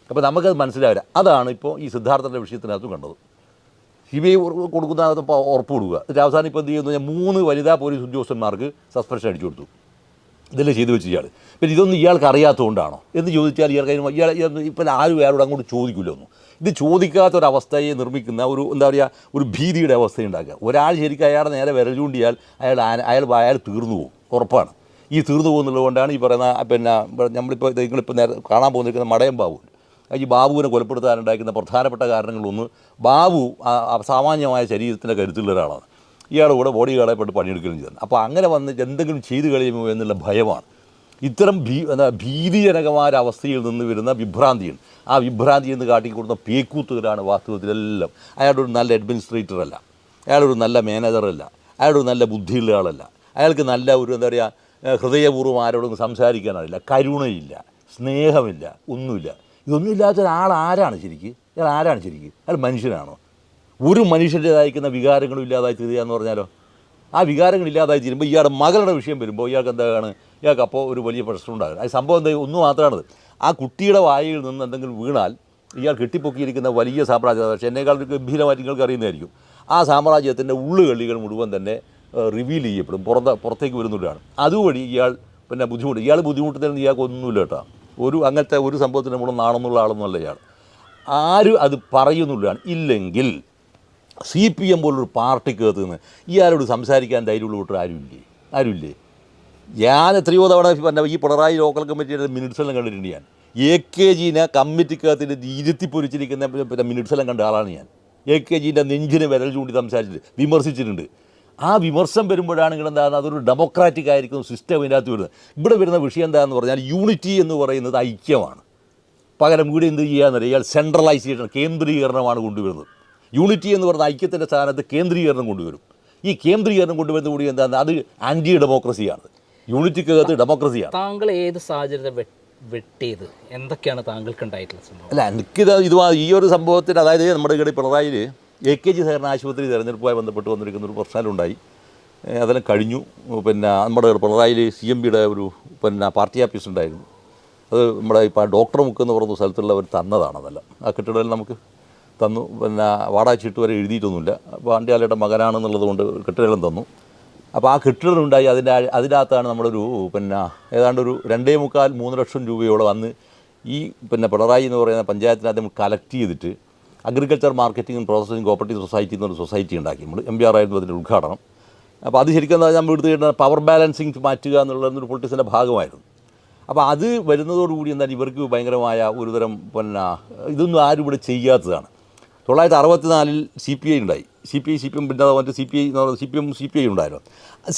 S1: അപ്പോൾ നമുക്കത് മനസ്സിലാവില്ല. അതാണ് ഇപ്പോൾ ഈ സിദ്ധാർത്ഥന്റെ വിഷയത്തിനകത്തും കണ്ടത്. കൊടുക്കുന്നതിനകത്ത് ഇപ്പോൾ ഉറപ്പ് കൊടുക്കുക. എന്നിട്ട് അവസാനം ഇപ്പോൾ എന്ത് ചെയ്യുന്നു? ഞാൻ മൂന്ന് വനിതാ പോലീസ് ഉദ്യോഗസ്ഥന്മാർക്ക് സസ്പെൻഷൻ അടിച്ചു കൊടുത്തു. ഇതെല്ലാം ചെയ്തു വെച്ച് ഇയാൾ പിന്നെ ഇതൊന്നും ഇയാൾക്ക് അറിയാത്തതുകൊണ്ടാണോ? എന്ന് ചോദിച്ചാൽ ഇയാൾക്ക് ഇയാൾ ഇപ്പം ആരും ആരോട് അങ്ങോട്ട് ചോദിക്കില്ല ഒന്നും. ഇത് ചോദിക്കാത്ത ഒരു അവസ്ഥയെ നിർമ്മിക്കുന്ന ഒരു എന്താ പറയുക ഒരു ഭീതിയുടെ അവസ്ഥ ഉണ്ടാക്കുക ഒരാൾ ശരിക്കും അയാളെ നേരെ വിരൽ ചൂണ്ടിയാൽ അയാൾ അയാൾ അയാൾ തീർന്നു പോകും. ഉറപ്പാണ്. ഈ തീർന്നു പോകുന്നുള്ളതുകൊണ്ടാണ് ഈ പറയുന്ന പിന്നെ നമ്മളിപ്പോൾ നിങ്ങളിപ്പോൾ നേരെ കാണാൻ പോകുന്നിരിക്കുന്ന മടയം ബാബു ഈ ബാബുവിനെ കൊലപ്പെടുത്താനുണ്ടാക്കുന്ന പ്രധാനപ്പെട്ട കാരണങ്ങളൊന്ന് ബാബു സാമാന്യമായ ശരീരത്തിന്റെ കരുത്തുള്ള ഒരാളാണ്. ഇയാളുടെ കൂടെ ബോഡി ഗാർഡായി പെട്ട് പണിയെടുക്കുകയും ചെയ്തു അപ്പോൾ അങ്ങനെ വന്ന് എന്തെങ്കിലും ചെയ്തു കഴിയുമോ എന്നുള്ള ഭയമാണ്. ഇത്തരം ഭീ എന്താ ഭീതിജനകമായ അവസ്ഥയിൽ നിന്ന് വരുന്ന വിഭ്രാന്തിയാണ് ആ വിഭ്രാന്തി എന്ന് കാട്ടിക്കൊടുത്ത പേക്കൂത്തുകളാണ് വാസ്തവത്തിലെല്ലാം. അയാളൊരു നല്ല അഡ്മിനിസ്ട്രേറ്റർ അല്ല. അയാളൊരു നല്ല മാനേജറല്ല അയാളൊരു നല്ല ബുദ്ധിയുള്ള ആളല്ല. അയാൾക്ക് നല്ല ഒരു എന്താ പറയുക ഹൃദയപൂർവം ആരോടും സംസാരിക്കാനറിയില്ല. കരുണയില്ല. സ്നേഹമില്ല. ഒന്നുമില്ല. ഇതൊന്നും ഇല്ലാത്ത ഒരാൾ ആരാണ് ശരിക്ക്? ഇയാൾ ആരാണ് ശരിക്ക്? അയാൾ മനുഷ്യനാണോ? ഒരു മനുഷ്യന്റേതായിരിക്കുന്ന വികാരങ്ങളും ഇല്ലാതായി തീരുക എന്ന് പറഞ്ഞാലോ? ആ വികാരങ്ങൾ ഇല്ലാതായി തീരുമ്പോൾ ഇയാളുടെ മകളുടെ വിഷയം വരുമ്പോൾ ഇയാൾക്ക് എന്താണ്? ഇയാൾക്ക് അപ്പോൾ ഒരു വലിയ പ്രശ്നം ഉണ്ടാകും. അത് സംഭവം എന്താ? ഒന്ന് മാത്രമാണത്. ആ കുട്ടിയുടെ വായിൽ നിന്ന് എന്തെങ്കിലും വീണാൽ ഇയാൾ കെട്ടിപ്പൊക്കിയിരിക്കുന്ന വലിയ സാമ്രാജ്യം പക്ഷേ എന്നേക്കാൾ ഗംഭീരമായിട്ട് നിങ്ങൾക്ക് അറിയുന്നതായിരിക്കും. ആ സാമ്രാജ്യത്തിന്റെ ഉള്ളുകളികൾ മുഴുവൻ തന്നെ റിവീൽ ചെയ്യപ്പെടും. പുറത്ത് പുറത്തേക്ക് വരുന്നുള്ളതാണ് അതുവഴി ഇയാൾ പിന്നെ ബുദ്ധിമുട്ട് ഇയാൾ ബുദ്ധിമുട്ടുന്നതിന് ഇയാൾക്ക് ഒന്നുമില്ല കേട്ടോ. ഒരു അങ്ങനത്തെ ഒരു സംഭവത്തിന്റെ മുകളിൽ നാണെന്നുള്ള ആളൊന്നുമല്ല ഇയാൾ. ആരും അത് പറയുന്നുള്ളതാണ്. ഇല്ലെങ്കിൽ സി പി എം പോലൊരു പാർട്ടിക്കകത്ത് നിന്ന് ഇയാളോട് സംസാരിക്കാൻ ധൈര്യമുള്ള കൂട്ടർ ആരുമില്ലേ? ആരുമില്ലേ? ഞാൻ എത്രയോ തവണ ഈ പിണറായി ലോക്കൽ കമ്മിറ്റിയുടെ മിനിറ്റ്സ് എല്ലാം കണ്ടിട്ടുണ്ട് ഞാൻ. എ കെ ജിനെ കമ്മിറ്റിക്കകത്തിന്റെ ഇരുത്തി പൊരിച്ചിരിക്കുന്ന പിന്നെ മിനിറ്റ്സ് എല്ലാം കണ്ട ആളാണ് ഞാൻ. എ കെ ജിന്റെ നെഞ്ചിന് വിരൽ ചൂണ്ടി സംസാരിച്ചിട്ട് വിമർശിച്ചിട്ടുണ്ട്. ആ വിമർശനം വരുമ്പോഴാണ് ഇവിടെ എന്താണ് അതൊരു ഡെമോക്രാറ്റിക് ആയിരിക്കും സിസ്റ്റം ഇതിനകത്ത് വരുന്നത്. ഇവിടെ വരുന്ന വിഷയം എന്താണെന്ന് പറഞ്ഞാൽ യൂണിറ്റി എന്ന് പറയുന്നത് ഐക്യമാണ്. പകരം ഇവിടെ എന്ത് ചെയ്യാന്ന് ഇയാൾ സെൻട്രലൈസേഷൻ കേന്ദ്രീകരണമാണ് കൊണ്ടുവരുന്നത്. യൂണിറ്റി എന്ന് പറയുന്ന ഐക്യത്തിന്റെ സ്ഥാനത്ത് കേന്ദ്രീകരണം കൊണ്ടുവരും. ഈ കേന്ദ്രീകരണം കൊണ്ടുവരുന്ന കൂടി എന്താണ് അത് ആന്റി ഡെമോക്രസിയാണ് യൂണിറ്റിക്കകത്ത് ഡെമോക്രസിയാണ്
S2: താങ്കൾ ഏത് സാഹചര്യത്തെ വെട്ടിയത്? എന്തൊക്കെയാണ് താങ്കൾക്ക് ഉണ്ടായിട്ടുള്ള സംഭവം?
S1: അല്ല എനിക്കിത് ഇത് ഈ ഒരു സംഭവത്തിന് അതായത് നമ്മുടെ ഇവിടെ പിണറായിൽ എ കെ ജി സഹകരണ ആശുപത്രി തിരഞ്ഞെടുപ്പുമായി ബന്ധപ്പെട്ട് വന്നിരിക്കുന്ന ഒരു പ്രശ്നമുണ്ടായി അതെല്ലാം കഴിഞ്ഞു. പിന്നെ നമ്മുടെ പിണറായി സി എം പിയുടെ ഒരു പിന്നെ പാർട്ടി ഓഫീസ് ഉണ്ടായിരുന്നു. അത് നമ്മുടെ ഇപ്പോൾ ഡോക്ടർ മുക്ക് എന്ന് പറയുന്ന സ്ഥലത്തുള്ളവർ തന്നതാണ് അതെല്ലാം. ആ കെട്ടിടം നമുക്ക് തന്നു. പിന്നെ വാടാച്ചിട്ട് ചീട്ട് വരെ എഴുതിയിട്ടൊന്നുമില്ല. അപ്പോൾ ആണ്ടിയാലയുടെ മകനാണെന്നുള്ളത് കൊണ്ട് കെട്ടിടം തന്നു. അപ്പോൾ ആ കെട്ടിടം ഉണ്ടായി. അതിന്റെ അതിനകത്താണ് നമ്മളൊരു പിന്നെ ഏതാണ്ട് ഒരു രണ്ടേ മുക്കാൽ മൂന്ന് ലക്ഷം രൂപയോളം അന്ന് ഈ പിന്നെ പിണറായി എന്ന് പറയുന്ന പഞ്ചായത്തിനകത്ത് നമ്മൾ കളക്ട് ചെയ്തിട്ട് agriculture marketing processing cooperative society എന്നൊരു സൊസൈറ്റി ഉണ്ടാക്കി. നമ്മൾ എം ബി ആർ ആയിരുന്നു അതിന്റെ ഉദ്ഘാടനം. അപ്പോൾ അത് ശരിക്കും എന്താ നമ്മൾ എടുത്ത് കഴിഞ്ഞാൽ പവർ ബാലൻസിങ് മാറ്റുക എന്നുള്ള ഒരു പൊളിറ്റിക്സിന്റെ ഭാഗമായിരുന്നു. അപ്പോൾ അത് വരുന്നതോടുകൂടി എന്താണ് ഇവർക്ക് ഭയങ്കരമായ ഒരുതരം പിന്നെ ഇതൊന്നും ആരും ഇവിടെ ചെയ്യാത്തതാണ്. തൊള്ളായിരത്തി അറുപത്തിനാലിൽ സി പി ഐ ഉണ്ടായി. C P I C P M പിന്നെ മറ്റേ സി പി ഐ എന്ന് പറയുന്നത് C P M C P I ഉണ്ടായിരുന്നു.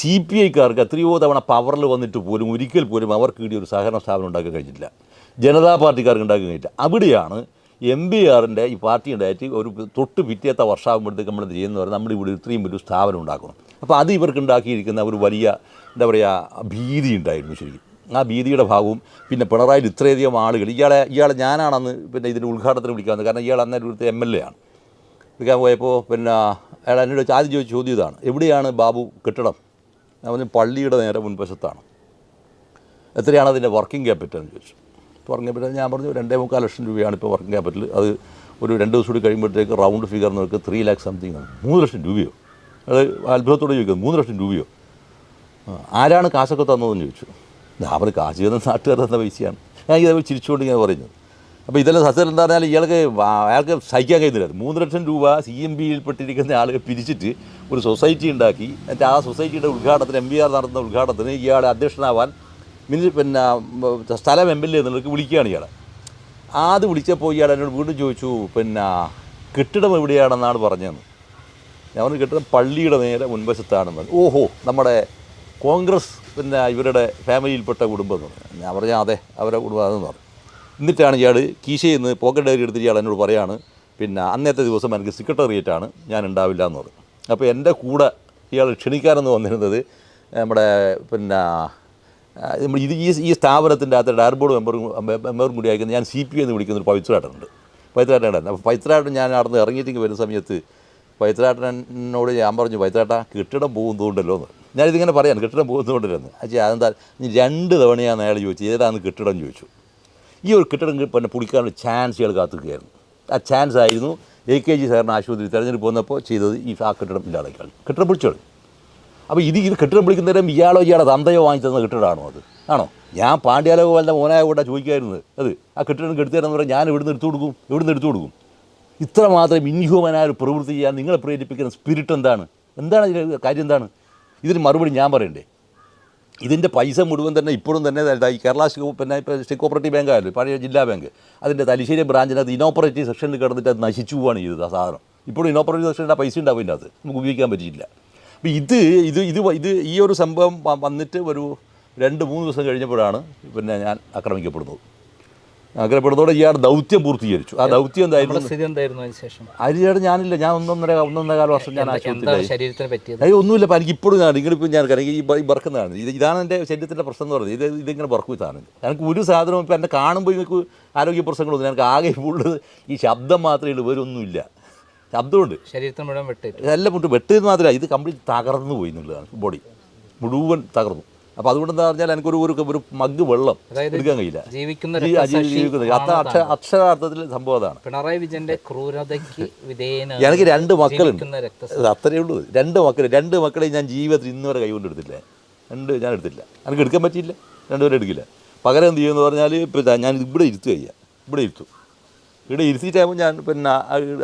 S1: സി പി ഐക്കാർക്ക് എത്രയോ തവണ പവറിൽ വന്നിട്ട് പോലും ഒരിക്കൽ പോലും അവർക്ക് കിട്ടിയ ഒരു സഹകരണ സ്ഥാപനം ഉണ്ടാക്കാൻ കഴിഞ്ഞിട്ടില്ല. ജനതാ പാർട്ടിക്കാർക്ക് ഉണ്ടാക്കാൻ കഴിഞ്ഞിട്ട് അവിടെയാണ് എം ബി ആറിന്റെ ഈ പാർട്ടി ഉണ്ടായിട്ട് ഒരു തൊട്ട് പിറ്റേത്ത വർഷമാകുമ്പോഴത്തേക്ക് നമ്മൾ ചെയ്യുന്ന പറഞ്ഞാൽ നമ്മുടെ ഇവിടെ ഇത്രയും വലിയ സ്ഥാപനം ഉണ്ടാക്കണം. അപ്പോൾ അത് ഇവർക്ക് ഉണ്ടാക്കിയിരിക്കുന്ന ഒരു വലിയ എന്താ പറയുക ഭീതി ഉണ്ടായിരുന്നു ശരിക്കും. ആ ഭീതിയുടെ ഭാഗവും പിന്നെ പിണറായിൽ ഇത്രയധികം ആളുകൾ ഇയാളെ ഇയാളെ ഞാനാണെന്ന് പിന്നെ ഇതിന്റെ ഉദ്ഘാടനത്തിന് വിളിക്കാൻ വന്നത് കാരണം ഇയാൾ അന്നേരം ഇവിടുത്തെ എം എൽ എ ആണ്. വിളിക്കാൻ പോയപ്പോൾ പിന്നെ അയാൾ എന്നോട് ആദ്യം ചോദിച്ച ചോദ്യം ഇതാണ്. എവിടെയാണ് ബാബു കെട്ടിടം? ഞാൻ പറഞ്ഞു പള്ളിയുടെ നേരെ മുൻവശത്താണ്. എത്രയാണ് അതിന്റെ വർക്കിംഗ് ക്യാപിറ്റൽ എന്ന് ചോദിച്ചു. ക്യാപിറ്റൽ ഞാൻ പറഞ്ഞു രണ്ടേ മുക്കാൽ ലക്ഷം രൂപയാണ് ഇപ്പോൾ വർക്കിംഗ് ക്യാപിറ്റൽ അത് ഒരു രണ്ട് ദിവസം കൂടി കഴിയുമ്പോഴത്തേക്ക് റൗണ്ട് ഫിഗർ നോക്ക് ത്രീ ലാക്ക് സംതിങ് ആണ്. മൂന്ന് ലക്ഷം രൂപയോ? അത് അത്ഭുതത്തോടെ ചോദിക്കുന്നത് മൂന്ന് ലക്ഷം രൂപയോ? ആരാണ് കാശൊക്കെ തന്നതെന്ന് ചോദിച്ചു. ഞാൻ പറഞ്ഞു കാശ് തന്ന നാട്ടുകാർ തന്ന പൈസയാണ്. ഞാൻ ഇത് ചിരിച്ചുകൊണ്ട് ഇങ്ങനെ പറയുന്നത്. അപ്പോൾ ഇതെല്ലാം സത്യം എന്താ പറഞ്ഞാൽ ഇയാൾക്ക് അയാൾക്ക് സഹിക്കാൻ കഴിയുന്നില്ല. മൂന്ന് ലക്ഷം രൂപ സി എം ബിയിൽ പെട്ടിരിക്കുന്ന ആളുകൾ പിരിച്ചിട്ട് ഒരു സൊസൈറ്റി ഉണ്ടാക്കി. എന്നിട്ട് ആ സൊസൈറ്റിയുടെ ഉദ്ഘാടനത്തിന് എം ബി ആർ നടത്തുന്ന ഉദ്ഘാടനത്തിന് ഇയാളെ അധ്യക്ഷനാവാൻ മിനി പിന്നെ സ്ഥലം എം എൽ എ എന്നുള്ളവർക്ക് വിളിക്കുകയാണ് ഇയാളെ. ആദ്യം വിളിച്ചപ്പോൾ ഇയാൾ എന്നോട് വീണ്ടും ചോദിച്ചു പിന്നെ കെട്ടിടം എവിടെയാണെന്നാണ് പറഞ്ഞതെന്ന്? ഞാൻ പറഞ്ഞു കെട്ടിടം പള്ളിയുടെ നേരെ മുൻവശത്താണെന്ന് പറഞ്ഞു. ഓഹോ നമ്മുടെ കോൺഗ്രസ് പിന്നെ ഇവരുടെ ഫാമിലിയിൽപ്പെട്ട കുടുംബം എന്ന് പറഞ്ഞു. ഞാൻ പറഞ്ഞാൽ അതെ അവരുടെ കുടുംബം അതെന്ന് പറഞ്ഞു. എന്നിട്ടാണ് ഇയാൾ കീശയിൽ നിന്ന് പോക്കറ്റ് ഡയറി എടുത്തിട്ട് ഇയാൾ എന്നോട് പറയാണ് പിന്നെ അന്നത്തെ ദിവസം എനിക്ക് ആണ് ഞാൻ ഉണ്ടാവില്ല എന്ന് പറഞ്ഞു. അപ്പോൾ എന്റെ കൂടെ ഇയാൾ ക്ഷണിക്കാനെന്ന് വന്നിരുന്നത് നമ്മുടെ പിന്നെ ഇത് ഈ ഈ സ്ഥാപനത്തിന്റെ അകത്ത് ഡയർ ബോർഡ് മെമ്പറും കൂടി അയക്കുന്ന ഞാൻ സി പി എന്ന് വിളിക്കുന്ന ഒരു പവിത്രാട്ടനുണ്ട്. പവിത്രേട്ടൻ അപ്പോൾ പൈത്രാട്ടൻ ഞാൻ നടന്ന് ഇറങ്ങിയിട്ടേക്ക് വരുന്ന സമയത്ത് പൈത്രാട്ടനോട് ഞാൻ പറഞ്ഞു പൈത്രാട്ട കെട്ടിടം പോകുന്നതുകൊണ്ടല്ലോ എന്ന്. ഞാനിതിങ്ങനെ പറയാൻ കെട്ടിടം പോകുന്നതുകൊണ്ടല്ലോ അച്ഛാ അതെന്താ രണ്ട് തവണയാണ് അയാൾ ചോദിച്ചു ഏതാണ് കെട്ടിടം? ചോദിച്ചു. ഈ ഒരു കെട്ടിടം പിന്നെ പുളിക്കാനുള്ള ചാൻസ് ഇയാൾ കാത്തുകയായിരുന്നു. ആ ചാൻസ് ആയിരുന്നു എ കെ ജി സാറിന് ആശുപത്രി തിരഞ്ഞെടുപ്പ് വന്നപ്പോൾ ചെയ്തത് ഈ ആ കെട്ടിടം ഇല്ലാതെ കെട്ടിടം പിടിച്ചോളൂ അപ്പോൾ ഇത് ഇത് കെട്ടിടം വിളിക്കുന്നേരം ഇയാളോ ഇയാളെ തന്തയോ വാങ്ങി തന്ന കെട്ടിടമാണോ അത്? ആണോ? ഞാൻ പാണ്ഡ്യാലോ പോലെ മോനായ കൂടെ ചോദിക്കായിരുന്നത് അത് ആ കെട്ടിടം കെടുത്തേരെന്ന് പറഞ്ഞാൽ ഞാൻ ഇവിടുന്ന് എടുത്തു കൊടുക്കും ഇവിടുന്ന് എടുത്തു കൊടുക്കും. ഇത്ര മാത്രം ഇൻഹ്യൂമനായ ഒരു പ്രവൃത്തി ചെയ്യാൻ നിങ്ങളെ പ്രേരിപ്പിക്കുന്ന സ്പിരിറ്റ് എന്താണ്? എന്താണ് ഇതിന്റെ കാര്യം എന്താണ്? ഇതിന് മറുപടി ഞാൻ പറയണ്ടേ? ഇതിന്റെ പൈസ മുഴുവൻ തന്നെ ഇപ്പോഴും തന്നെ ഈ കേരള പിന്നെ ഇപ്പോൾ സ്റ്റേറ്റ് കോപ്പറേറ്റീവ് ബാങ്ക് ആയാലും പഴയ ജില്ലാ ബാങ്ക് അതിന്റെ തലശ്ശേരി ബ്രാഞ്ചിനകത്ത് ഇനോപ്പറേറ്റീവ് സെക്ഷനിൽ കിടന്നിട്ട് അത് നശിച്ചു പോവാണ് ചെയ്തത് സാധനം. ഇപ്പോഴും ഇനോപ്പറേറ്റീവ് സെക്ഷനിൽ ആ പൈസ ഉണ്ടാവും അത് നമുക്ക് ഉപയോഗിക്കാൻ പറ്റിയില്ല അപ്പോൾ ഇത് ഇത് ഇത് ഇത് ഈ ഒരു സംഭവം വന്നിട്ട് ഒരു രണ്ട് മൂന്ന് ദിവസം കഴിഞ്ഞപ്പോഴാണ് പിന്നെ ഞാൻ ആക്രമിക്കപ്പെടുന്നത്. ആക്രമിക്കപ്പെടുന്നതോടെ ഇയാൾ ദൗത്യം പൂർത്തീകരിച്ചു. ആ ദൗത്യം എന്തായിരുന്നു? അരിയാട് ഞാനില്ല. ഞാൻ ഒന്നൊന്നര ഒന്നൊന്നര കാല വർഷം ഞാൻ ആശുപത്രിയിലായി. ഒന്നുമില്ല. എനിക്ക് ഇപ്പോഴും ഞാൻ നിങ്ങളിപ്പോൾ ഞാൻ കാരണം ഈ ബർക്കുന്നതാണ് ഇത് ഇതാണ് എന്റെ ശരീരത്തിന്റെ പ്രശ്നം എന്ന് പറയുന്നത്. ഇത് ഇതിങ്ങനെ വർക്ക് ഇതാണ് എനിക്ക് ഒരു സാധനവും ഇപ്പം എന്നെ കാണുമ്പോൾ എനിക്ക് ആരോഗ്യ പ്രശ്നങ്ങളൊന്നും എനിക്ക് ആകെ ഉള്ളത് ഈ ശബ്ദം മാത്രമേ ഉള്ളൂ. വേറൊന്നുമില്ല. ശബ്ദമുണ്ട്.
S2: ശരീരത്തിന് മുഴുവൻ വെട്ടി
S1: എല്ലാം മുട്ട് വെട്ടത് മാത്രമല്ല ഇത് കംപ്ലീറ്റ് തകർന്നു പോയി എന്നുള്ളതാണ് ബോഡി മുഴുവൻ തകർന്നു. അപ്പോൾ അതുകൊണ്ട് എന്താ പറഞ്ഞാൽ എനിക്കൊരു ഒരു ഒരു മഗ് വെള്ളം എടുക്കാൻ കഴിയില്ല.
S2: ജീവിക്കുന്ന
S1: ജീവിക്കുന്നത് അത്ര അക്ഷ അക്ഷരാർത്ഥത്തിൽ സംഭവം അതാണ്.
S2: പിണറായി വിജയന്റെ ക്രൂരതയ്ക്ക് വിധേയന
S1: എനിക്ക് രണ്ട് മക്കളുണ്ട് അത്രയേ ഉള്ളൂ. രണ്ട് മക്കൾ രണ്ട് മക്കളെ ഞാൻ ജീവിതത്തിൽ ഇന്ന് വരെ കൈകൊണ്ട് എടുത്തില്ല രണ്ട് ഞാൻ എടുത്തില്ല എനിക്ക് എടുക്കാൻ പറ്റിയില്ല. രണ്ടുപേരും എടുക്കില്ല. പകരം എന്ത് ചെയ്യുമെന്ന് പറഞ്ഞാൽ ഇപ്പോൾ ഞാൻ ഇവിടെ ഇരുത്തു കഴിയാം ഇവിടെ ഇരുത്തും. ഇവിടെ ഇരുത്തിയിട്ടാകുമ്പോൾ ഞാൻ പിന്നെ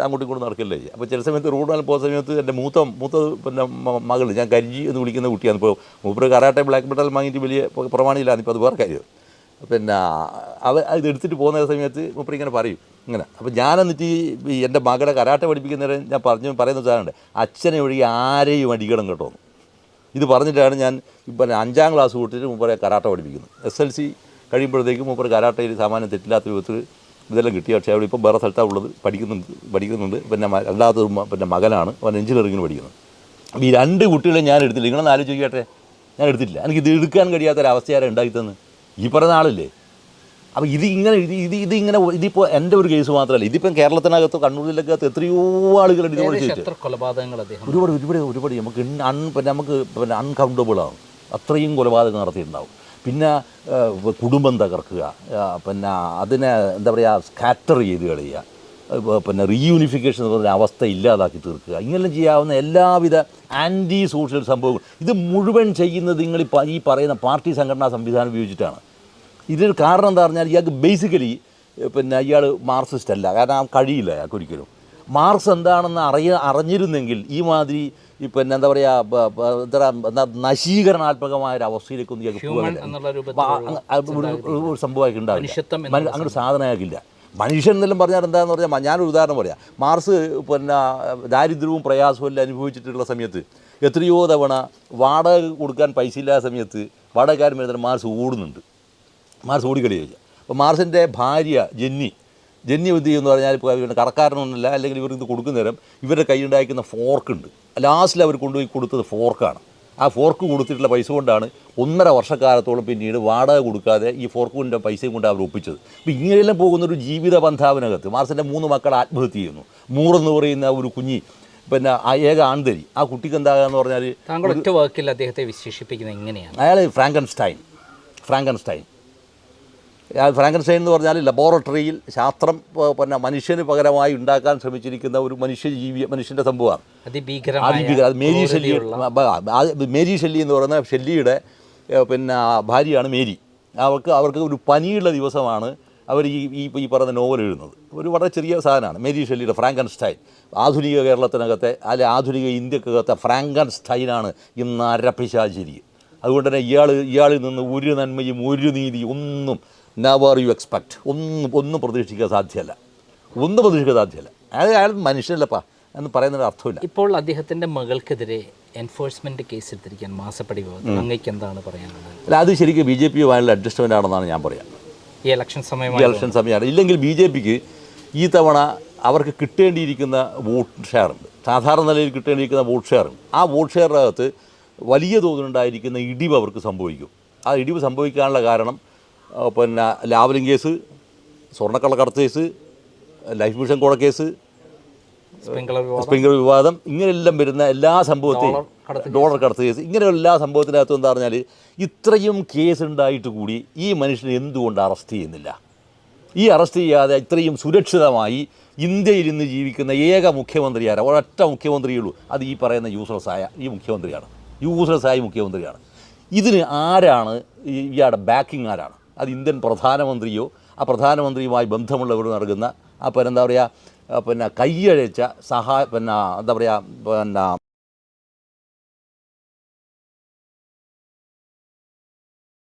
S1: അങ്ങോട്ടും ഇങ്ങോട്ടും നടക്കില്ലേ? അപ്പോൾ ചില സമയത്ത് റോഡ് പോകുന്ന സമയത്ത് എന്റെ മൂത്ത മൂത്ത പിന്നെ മകൾ ഞാൻ കരിജി എന്ന് വിളിക്കുന്ന കുട്ടിയാണ്. ഇപ്പോൾ മൂപ്പര് കരാട്ടെ ബ്ലാക്ക് മെറ്റൽ വാങ്ങിയിട്ട് വലിയ പ്രമാണിയില്ലാന്ന് ഇപ്പോൾ അത് വേറെ കാര്യം. പിന്നെ അവ ഇത് എടുത്തിട്ട് പോകുന്ന സമയത്ത് മൂപ്പര് ഇങ്ങനെ പറയും ഇങ്ങനെ. അപ്പോൾ ഞാൻ എന്നിട്ട് ഈ എന്റെ മകളെ കരാട്ടെ പഠിപ്പിക്കുന്നവരെ ഞാൻ പറഞ്ഞു പറയുന്ന സാധനമുണ്ട്. അച്ഛനെ ഒഴികെ ആരെയും അടിക്കണം കേട്ടോന്ന് ഇത് പറഞ്ഞിട്ടാണ് ഞാൻ ഇപ്പം അഞ്ചാം ക്ലാസ് കൂട്ടിട്ട് മൂപ്പരെ കരാട്ട പഠിപ്പിക്കുന്നത്. എസ് എൽ സി കഴിയുമ്പോഴത്തേക്കും മൂപ്പർ കരാട്ടയിൽ സാമാന്യം തെറ്റില്ലാത്ത വിധത്തിൽ ഇതെല്ലാം കിട്ടി. പക്ഷേ അവിടെ ഇപ്പോൾ വേറെ സ്ഥലത്താണ് ഉള്ളത്. പഠിക്കുന്നുണ്ട് പഠിക്കുന്നുണ്ട്. പിന്നെ മ- പിന്നെ മകനാണ്. അവൻ എഞ്ചിനീയറിങ്ങിന് പഠിക്കുന്നത് അപ്പോൾ ഈ രണ്ട് കുട്ടികളെ ഞാൻ എടുത്തില്ല. നിങ്ങളൊന്ന് ആലോചിക്കട്ടെ ഞാൻ എടുത്തില്ല എനിക്ക് ഇത് എടുക്കാൻ കഴിയാത്തൊരവസ്ഥയാരെ ഉണ്ടാക്കി തന്ന് ഈ പറയുന്ന ആളില്ലേ? അപ്പോൾ ഇത് ഇങ്ങനെ ഇത് ഇത് ഇതിങ്ങനെ ഇതിപ്പോൾ എന്റെ ഒരു കേസ് മാത്രമല്ല. ഇതിപ്പം കേരളത്തിനകത്തോ കണ്ണൂർ ജില്ലക്കകത്ത് എത്രയോ ആളുകൾ ഇതുപോലെ
S2: ചെയ്തു കൊലപാതകങ്ങൾ
S1: ഒരുപാട് ഒരുപാട് ഒരുപാട് നമുക്ക് അൺ പിന്നെ നമുക്ക് പിന്നെ അൺകൗണ്ടബിൾ ആവും. അത്രയും കൊലപാതകം നടത്തിയിട്ടുണ്ടാവും. പിന്നെ കുടുംബം തകർക്കുക. പിന്നെ അതിനെ എന്താ പറയുക സ്കാറ്റർ ചെയ്ത് കളയുക. പിന്നെ റീയൂണിഫിക്കേഷൻ എന്ന് പറഞ്ഞ അവസ്ഥ ഇല്ലാതാക്കി തീർക്കുക. ഇങ്ങനെല്ലാം ചെയ്യാവുന്ന എല്ലാവിധ ആന്റി സോഷ്യൽ സംഭവങ്ങൾ. ഇത് മുഴുവൻ ചെയ്യുന്നത് നിങ്ങൾ ഈ പറയുന്ന പാർട്ടി സംഘടനാ സംവിധാനം ഉപയോഗിച്ചിട്ടാണ്. ഇതിനൊരു കാരണം എന്താ പറഞ്ഞാൽ ഇയാൾക്ക് ബേസിക്കലി പിന്നെ ഇയാൾ മാർക്സിസ്റ്റ് അല്ല. കാരണം കഴിയില്ല അയാൾക്ക് ഒരിക്കലും. മാർക്സ് എന്താണെന്ന് അറിയ അറിഞ്ഞിരുന്നെങ്കിൽ ഈ മാതിരി ഈ പിന്നെ എന്താ പറയുക എന്താ എന്താ നശീകരണാത്മകമായ ഒരു അവസ്ഥയിലേക്ക് ആ ഒരു- സംഭവമായി സംഭവമായിട്ട് ഉണ്ടാവില്ല. അങ്ങനെ ഒരു സാധനമാക്കില്ല മനുഷ്യൻ എന്നെല്ലാം പറഞ്ഞാൽ എന്താന്ന് പറഞ്ഞാൽ ഞാനൊരു ഉദാഹരണം പറയാം. മാർസ് പിന്നെ ദാരിദ്ര്യവും പ്രയാസവും എല്ലാം അനുഭവിച്ചിട്ടുള്ള സമയത്ത് എത്രയോ തവണ വാടക കൊടുക്കാൻ പൈസ ഇല്ലാത്ത സമയത്ത് വാടകക്കാരൻ വരുന്ന മാർസ് ഓടുന്നുണ്ട്. മാർസ് ഓടിക്കളി ചെയ്യുക അപ്പോൾ മാർസിന്റെ ഭാര്യ ജെന്നി ജെന്നി എന്ന് പറഞ്ഞാൽ ഇപ്പോൾ ഇവരുടെ കടക്കാരനൊന്നുമില്ല അല്ലെങ്കിൽ ഇവർക്ക് ഇത് കൊടുക്കുന്ന നേരം ഇവരുടെ കയ്യിലുണ്ടായിരിക്കുന്ന ഫോർക്കുണ്ട് ലാസ്റ്റിൽ അവർ കൊണ്ടുപോയി കൊടുത്തത് ഫോർക്കാണ് ആ ഫോർക്ക് കൊടുത്തിട്ടുള്ള പൈസ കൊണ്ടാണ് ഒന്നര വർഷക്കാലത്തോളം പിന്നീട് വാടക കൊടുക്കാതെ ഈ ഫോർക്കിന്റെ പൈസയും കൊണ്ട് അവർ ഒപ്പിച്ചത്. അപ്പോൾ ഇങ്ങനെയെല്ലാം പോകുന്ന ഒരു ജീവിത ബന്ധാവിനകത്ത് മാർസിന്റെ മൂന്ന് മക്കൾ ആത്മഹത്യ ചെയ്യുന്നു. മൂറെന്ന് പറയുന്ന ഒരു കുഞ്ഞി പിന്നെ ആ ഏക ആൺതരി ആ കുട്ടിക്ക് എന്താകാന്ന് പറഞ്ഞാൽ
S2: താങ്കൾ ഒറ്റ വാക്കിൽ അദ്ദേഹത്തെ വിശേഷിപ്പിക്കുന്നത് എങ്ങനെയാണ്?
S1: അയാൾ ഫ്രാങ്കൻസ്റ്റൈൻ ഫ്രാങ്കൻസ്റ്റൈൻ ആ ഫ്രാങ്കൻസ്റ്റൈൻ എന്ന് പറഞ്ഞാൽ ലബോറട്ടറിയിൽ ശാസ്ത്രം പിന്നെ മനുഷ്യന് പകരമായി ഉണ്ടാക്കാൻ ശ്രമിച്ചിരിക്കുന്ന ഒരു മനുഷ്യ ജീവി മനുഷ്യന്റെ സംഭവമാണ് അതിഭീകര അത് മേരി ഷെല്ലി മേരി ഷെല്ലി എന്ന് പറയുന്ന ഷെല്ലിയുടെ പിന്നെ ഭാര്യയാണ് മേരി. അവർക്ക് അവർക്ക് ഒരു പനിയുള്ള ദിവസമാണ് അവർ ഈ ഈ ഈ പറയുന്ന നോവൽ എഴുതുന്നത്. ഒരു വളരെ ചെറിയ സാധനമാണ് മേരി ഷെല്ലിയുടെ ഫ്രാങ്കൻസ്റ്റൈൻ. ആധുനിക കേരളത്തിനകത്തെ അല്ലെ ആധുനിക ഇന്ത്യക്കകത്തെ ഫ്രാങ്കൻസ്റ്റൈനാണ് ഇന്ന് അരപ്പിശാചിരി അതുകൊണ്ട് തന്നെ ഇയാൾ ഇയാളിൽ നിന്ന് ഒരു നന്മയും ഒരു നീതിയും ഒന്നും നവർ യു എക്സ്പെക്ട് ഒന്നും ഒന്നും പ്രതീക്ഷിക്കാൻ സാധ്യമല്ല ഒന്നും പ്രതീക്ഷിക്കാൻ സാധ്യമല്ല അത് അയാൾ മനുഷ്യനല്ലപ്പാ എന്ന് പറയുന്നതിന് അർത്ഥമില്ല.
S2: ഇപ്പോൾ അദ്ദേഹത്തിന്റെ മകൾക്കെതിരെ എൻഫോഴ്സ്മെന്റ് കേസ് എടുത്തിരിക്കാൻ മാസപ്പടി അങ്ങേക്ക് എന്താണ് പറയാനുള്ളത്?
S1: അല്ല അത് ശരിക്കും ബി ജെ പിയുമായുള്ള അഡ്ജസ്റ്റ്മെന്റ് ആണെന്നാണ് ഞാൻ പറയാം.
S2: ഈ ഇലക്ഷൻ
S1: ഈ
S2: സമയമായി
S1: ഇലക്ഷൻ സമയമാണ്. ഇല്ലെങ്കിൽ ബി ജെ പിക്ക് ഈ തവണ അവർക്ക് കിട്ടേണ്ടിയിരിക്കുന്ന വോട്ട് ഷെയർ ഉണ്ട്. സാധാരണ നിലയിൽ കിട്ടേണ്ടിയിരിക്കുന്ന വോട്ട് ഷെയർ ഉണ്ട്. ആ വോട്ട് ഷെയറിനകത്ത് വലിയ തോതിലുണ്ടായിരിക്കുന്ന ഇടിവ് അവർക്ക് സംഭവിക്കും. ആ ഇടിവ് സംഭവിക്കാനുള്ള കാരണം പിന്നെ ലാവലിംഗ് കേസ് സ്വർണക്കള്ളക്കടത്ത് കേസ് ലൈഫ് മിഷൻ കോട കേസ് സ്പ്രിംഗർ വിവാദം. ഇങ്ങനെയെല്ലാം വരുന്ന എല്ലാ സംഭവത്തെയും ഡോളർ കടത്ത് കേസ്. ഇങ്ങനെയുള്ള എല്ലാ സംഭവത്തിനകത്തും എന്താ പറഞ്ഞാൽ ഇത്രയും കേസ് ഉണ്ടായിട്ട് കൂടി ഈ മനുഷ്യനെ എന്തുകൊണ്ട് അറസ്റ്റ് ചെയ്യുന്നില്ല? ഈ അറസ്റ്റ് ചെയ്യാതെ ഇത്രയും സുരക്ഷിതമായി ഇന്ത്യയിൽ ഇന്ന് ജീവിക്കുന്ന ഏക മുഖ്യമന്ത്രി ആരാ? ഒരൊറ്റ മുഖ്യമന്ത്രിയുള്ളൂ അത് ഈ പറയുന്ന യൂസ്ലെസ് ആയ ഈ മുഖ്യമന്ത്രിയാണ്. യൂസ്ലെസ് ആയ മുഖ്യമന്ത്രിയാണ്. ഇതിന് ആരാണ് ഇയാളുടെ ബാക്കിംഗ് ആരാണ്? അത് ഇന്ത്യൻ പ്രധാനമന്ത്രിയോ ആ പ്രധാനമന്ത്രിയുമായി ബന്ധമുള്ളവർ നൽകുന്ന ആ പിന്നെ എന്താ പറയുക പിന്നെ കൈയഴച്ച സഹായ പിന്നെ എന്താ പറയുക പിന്നെ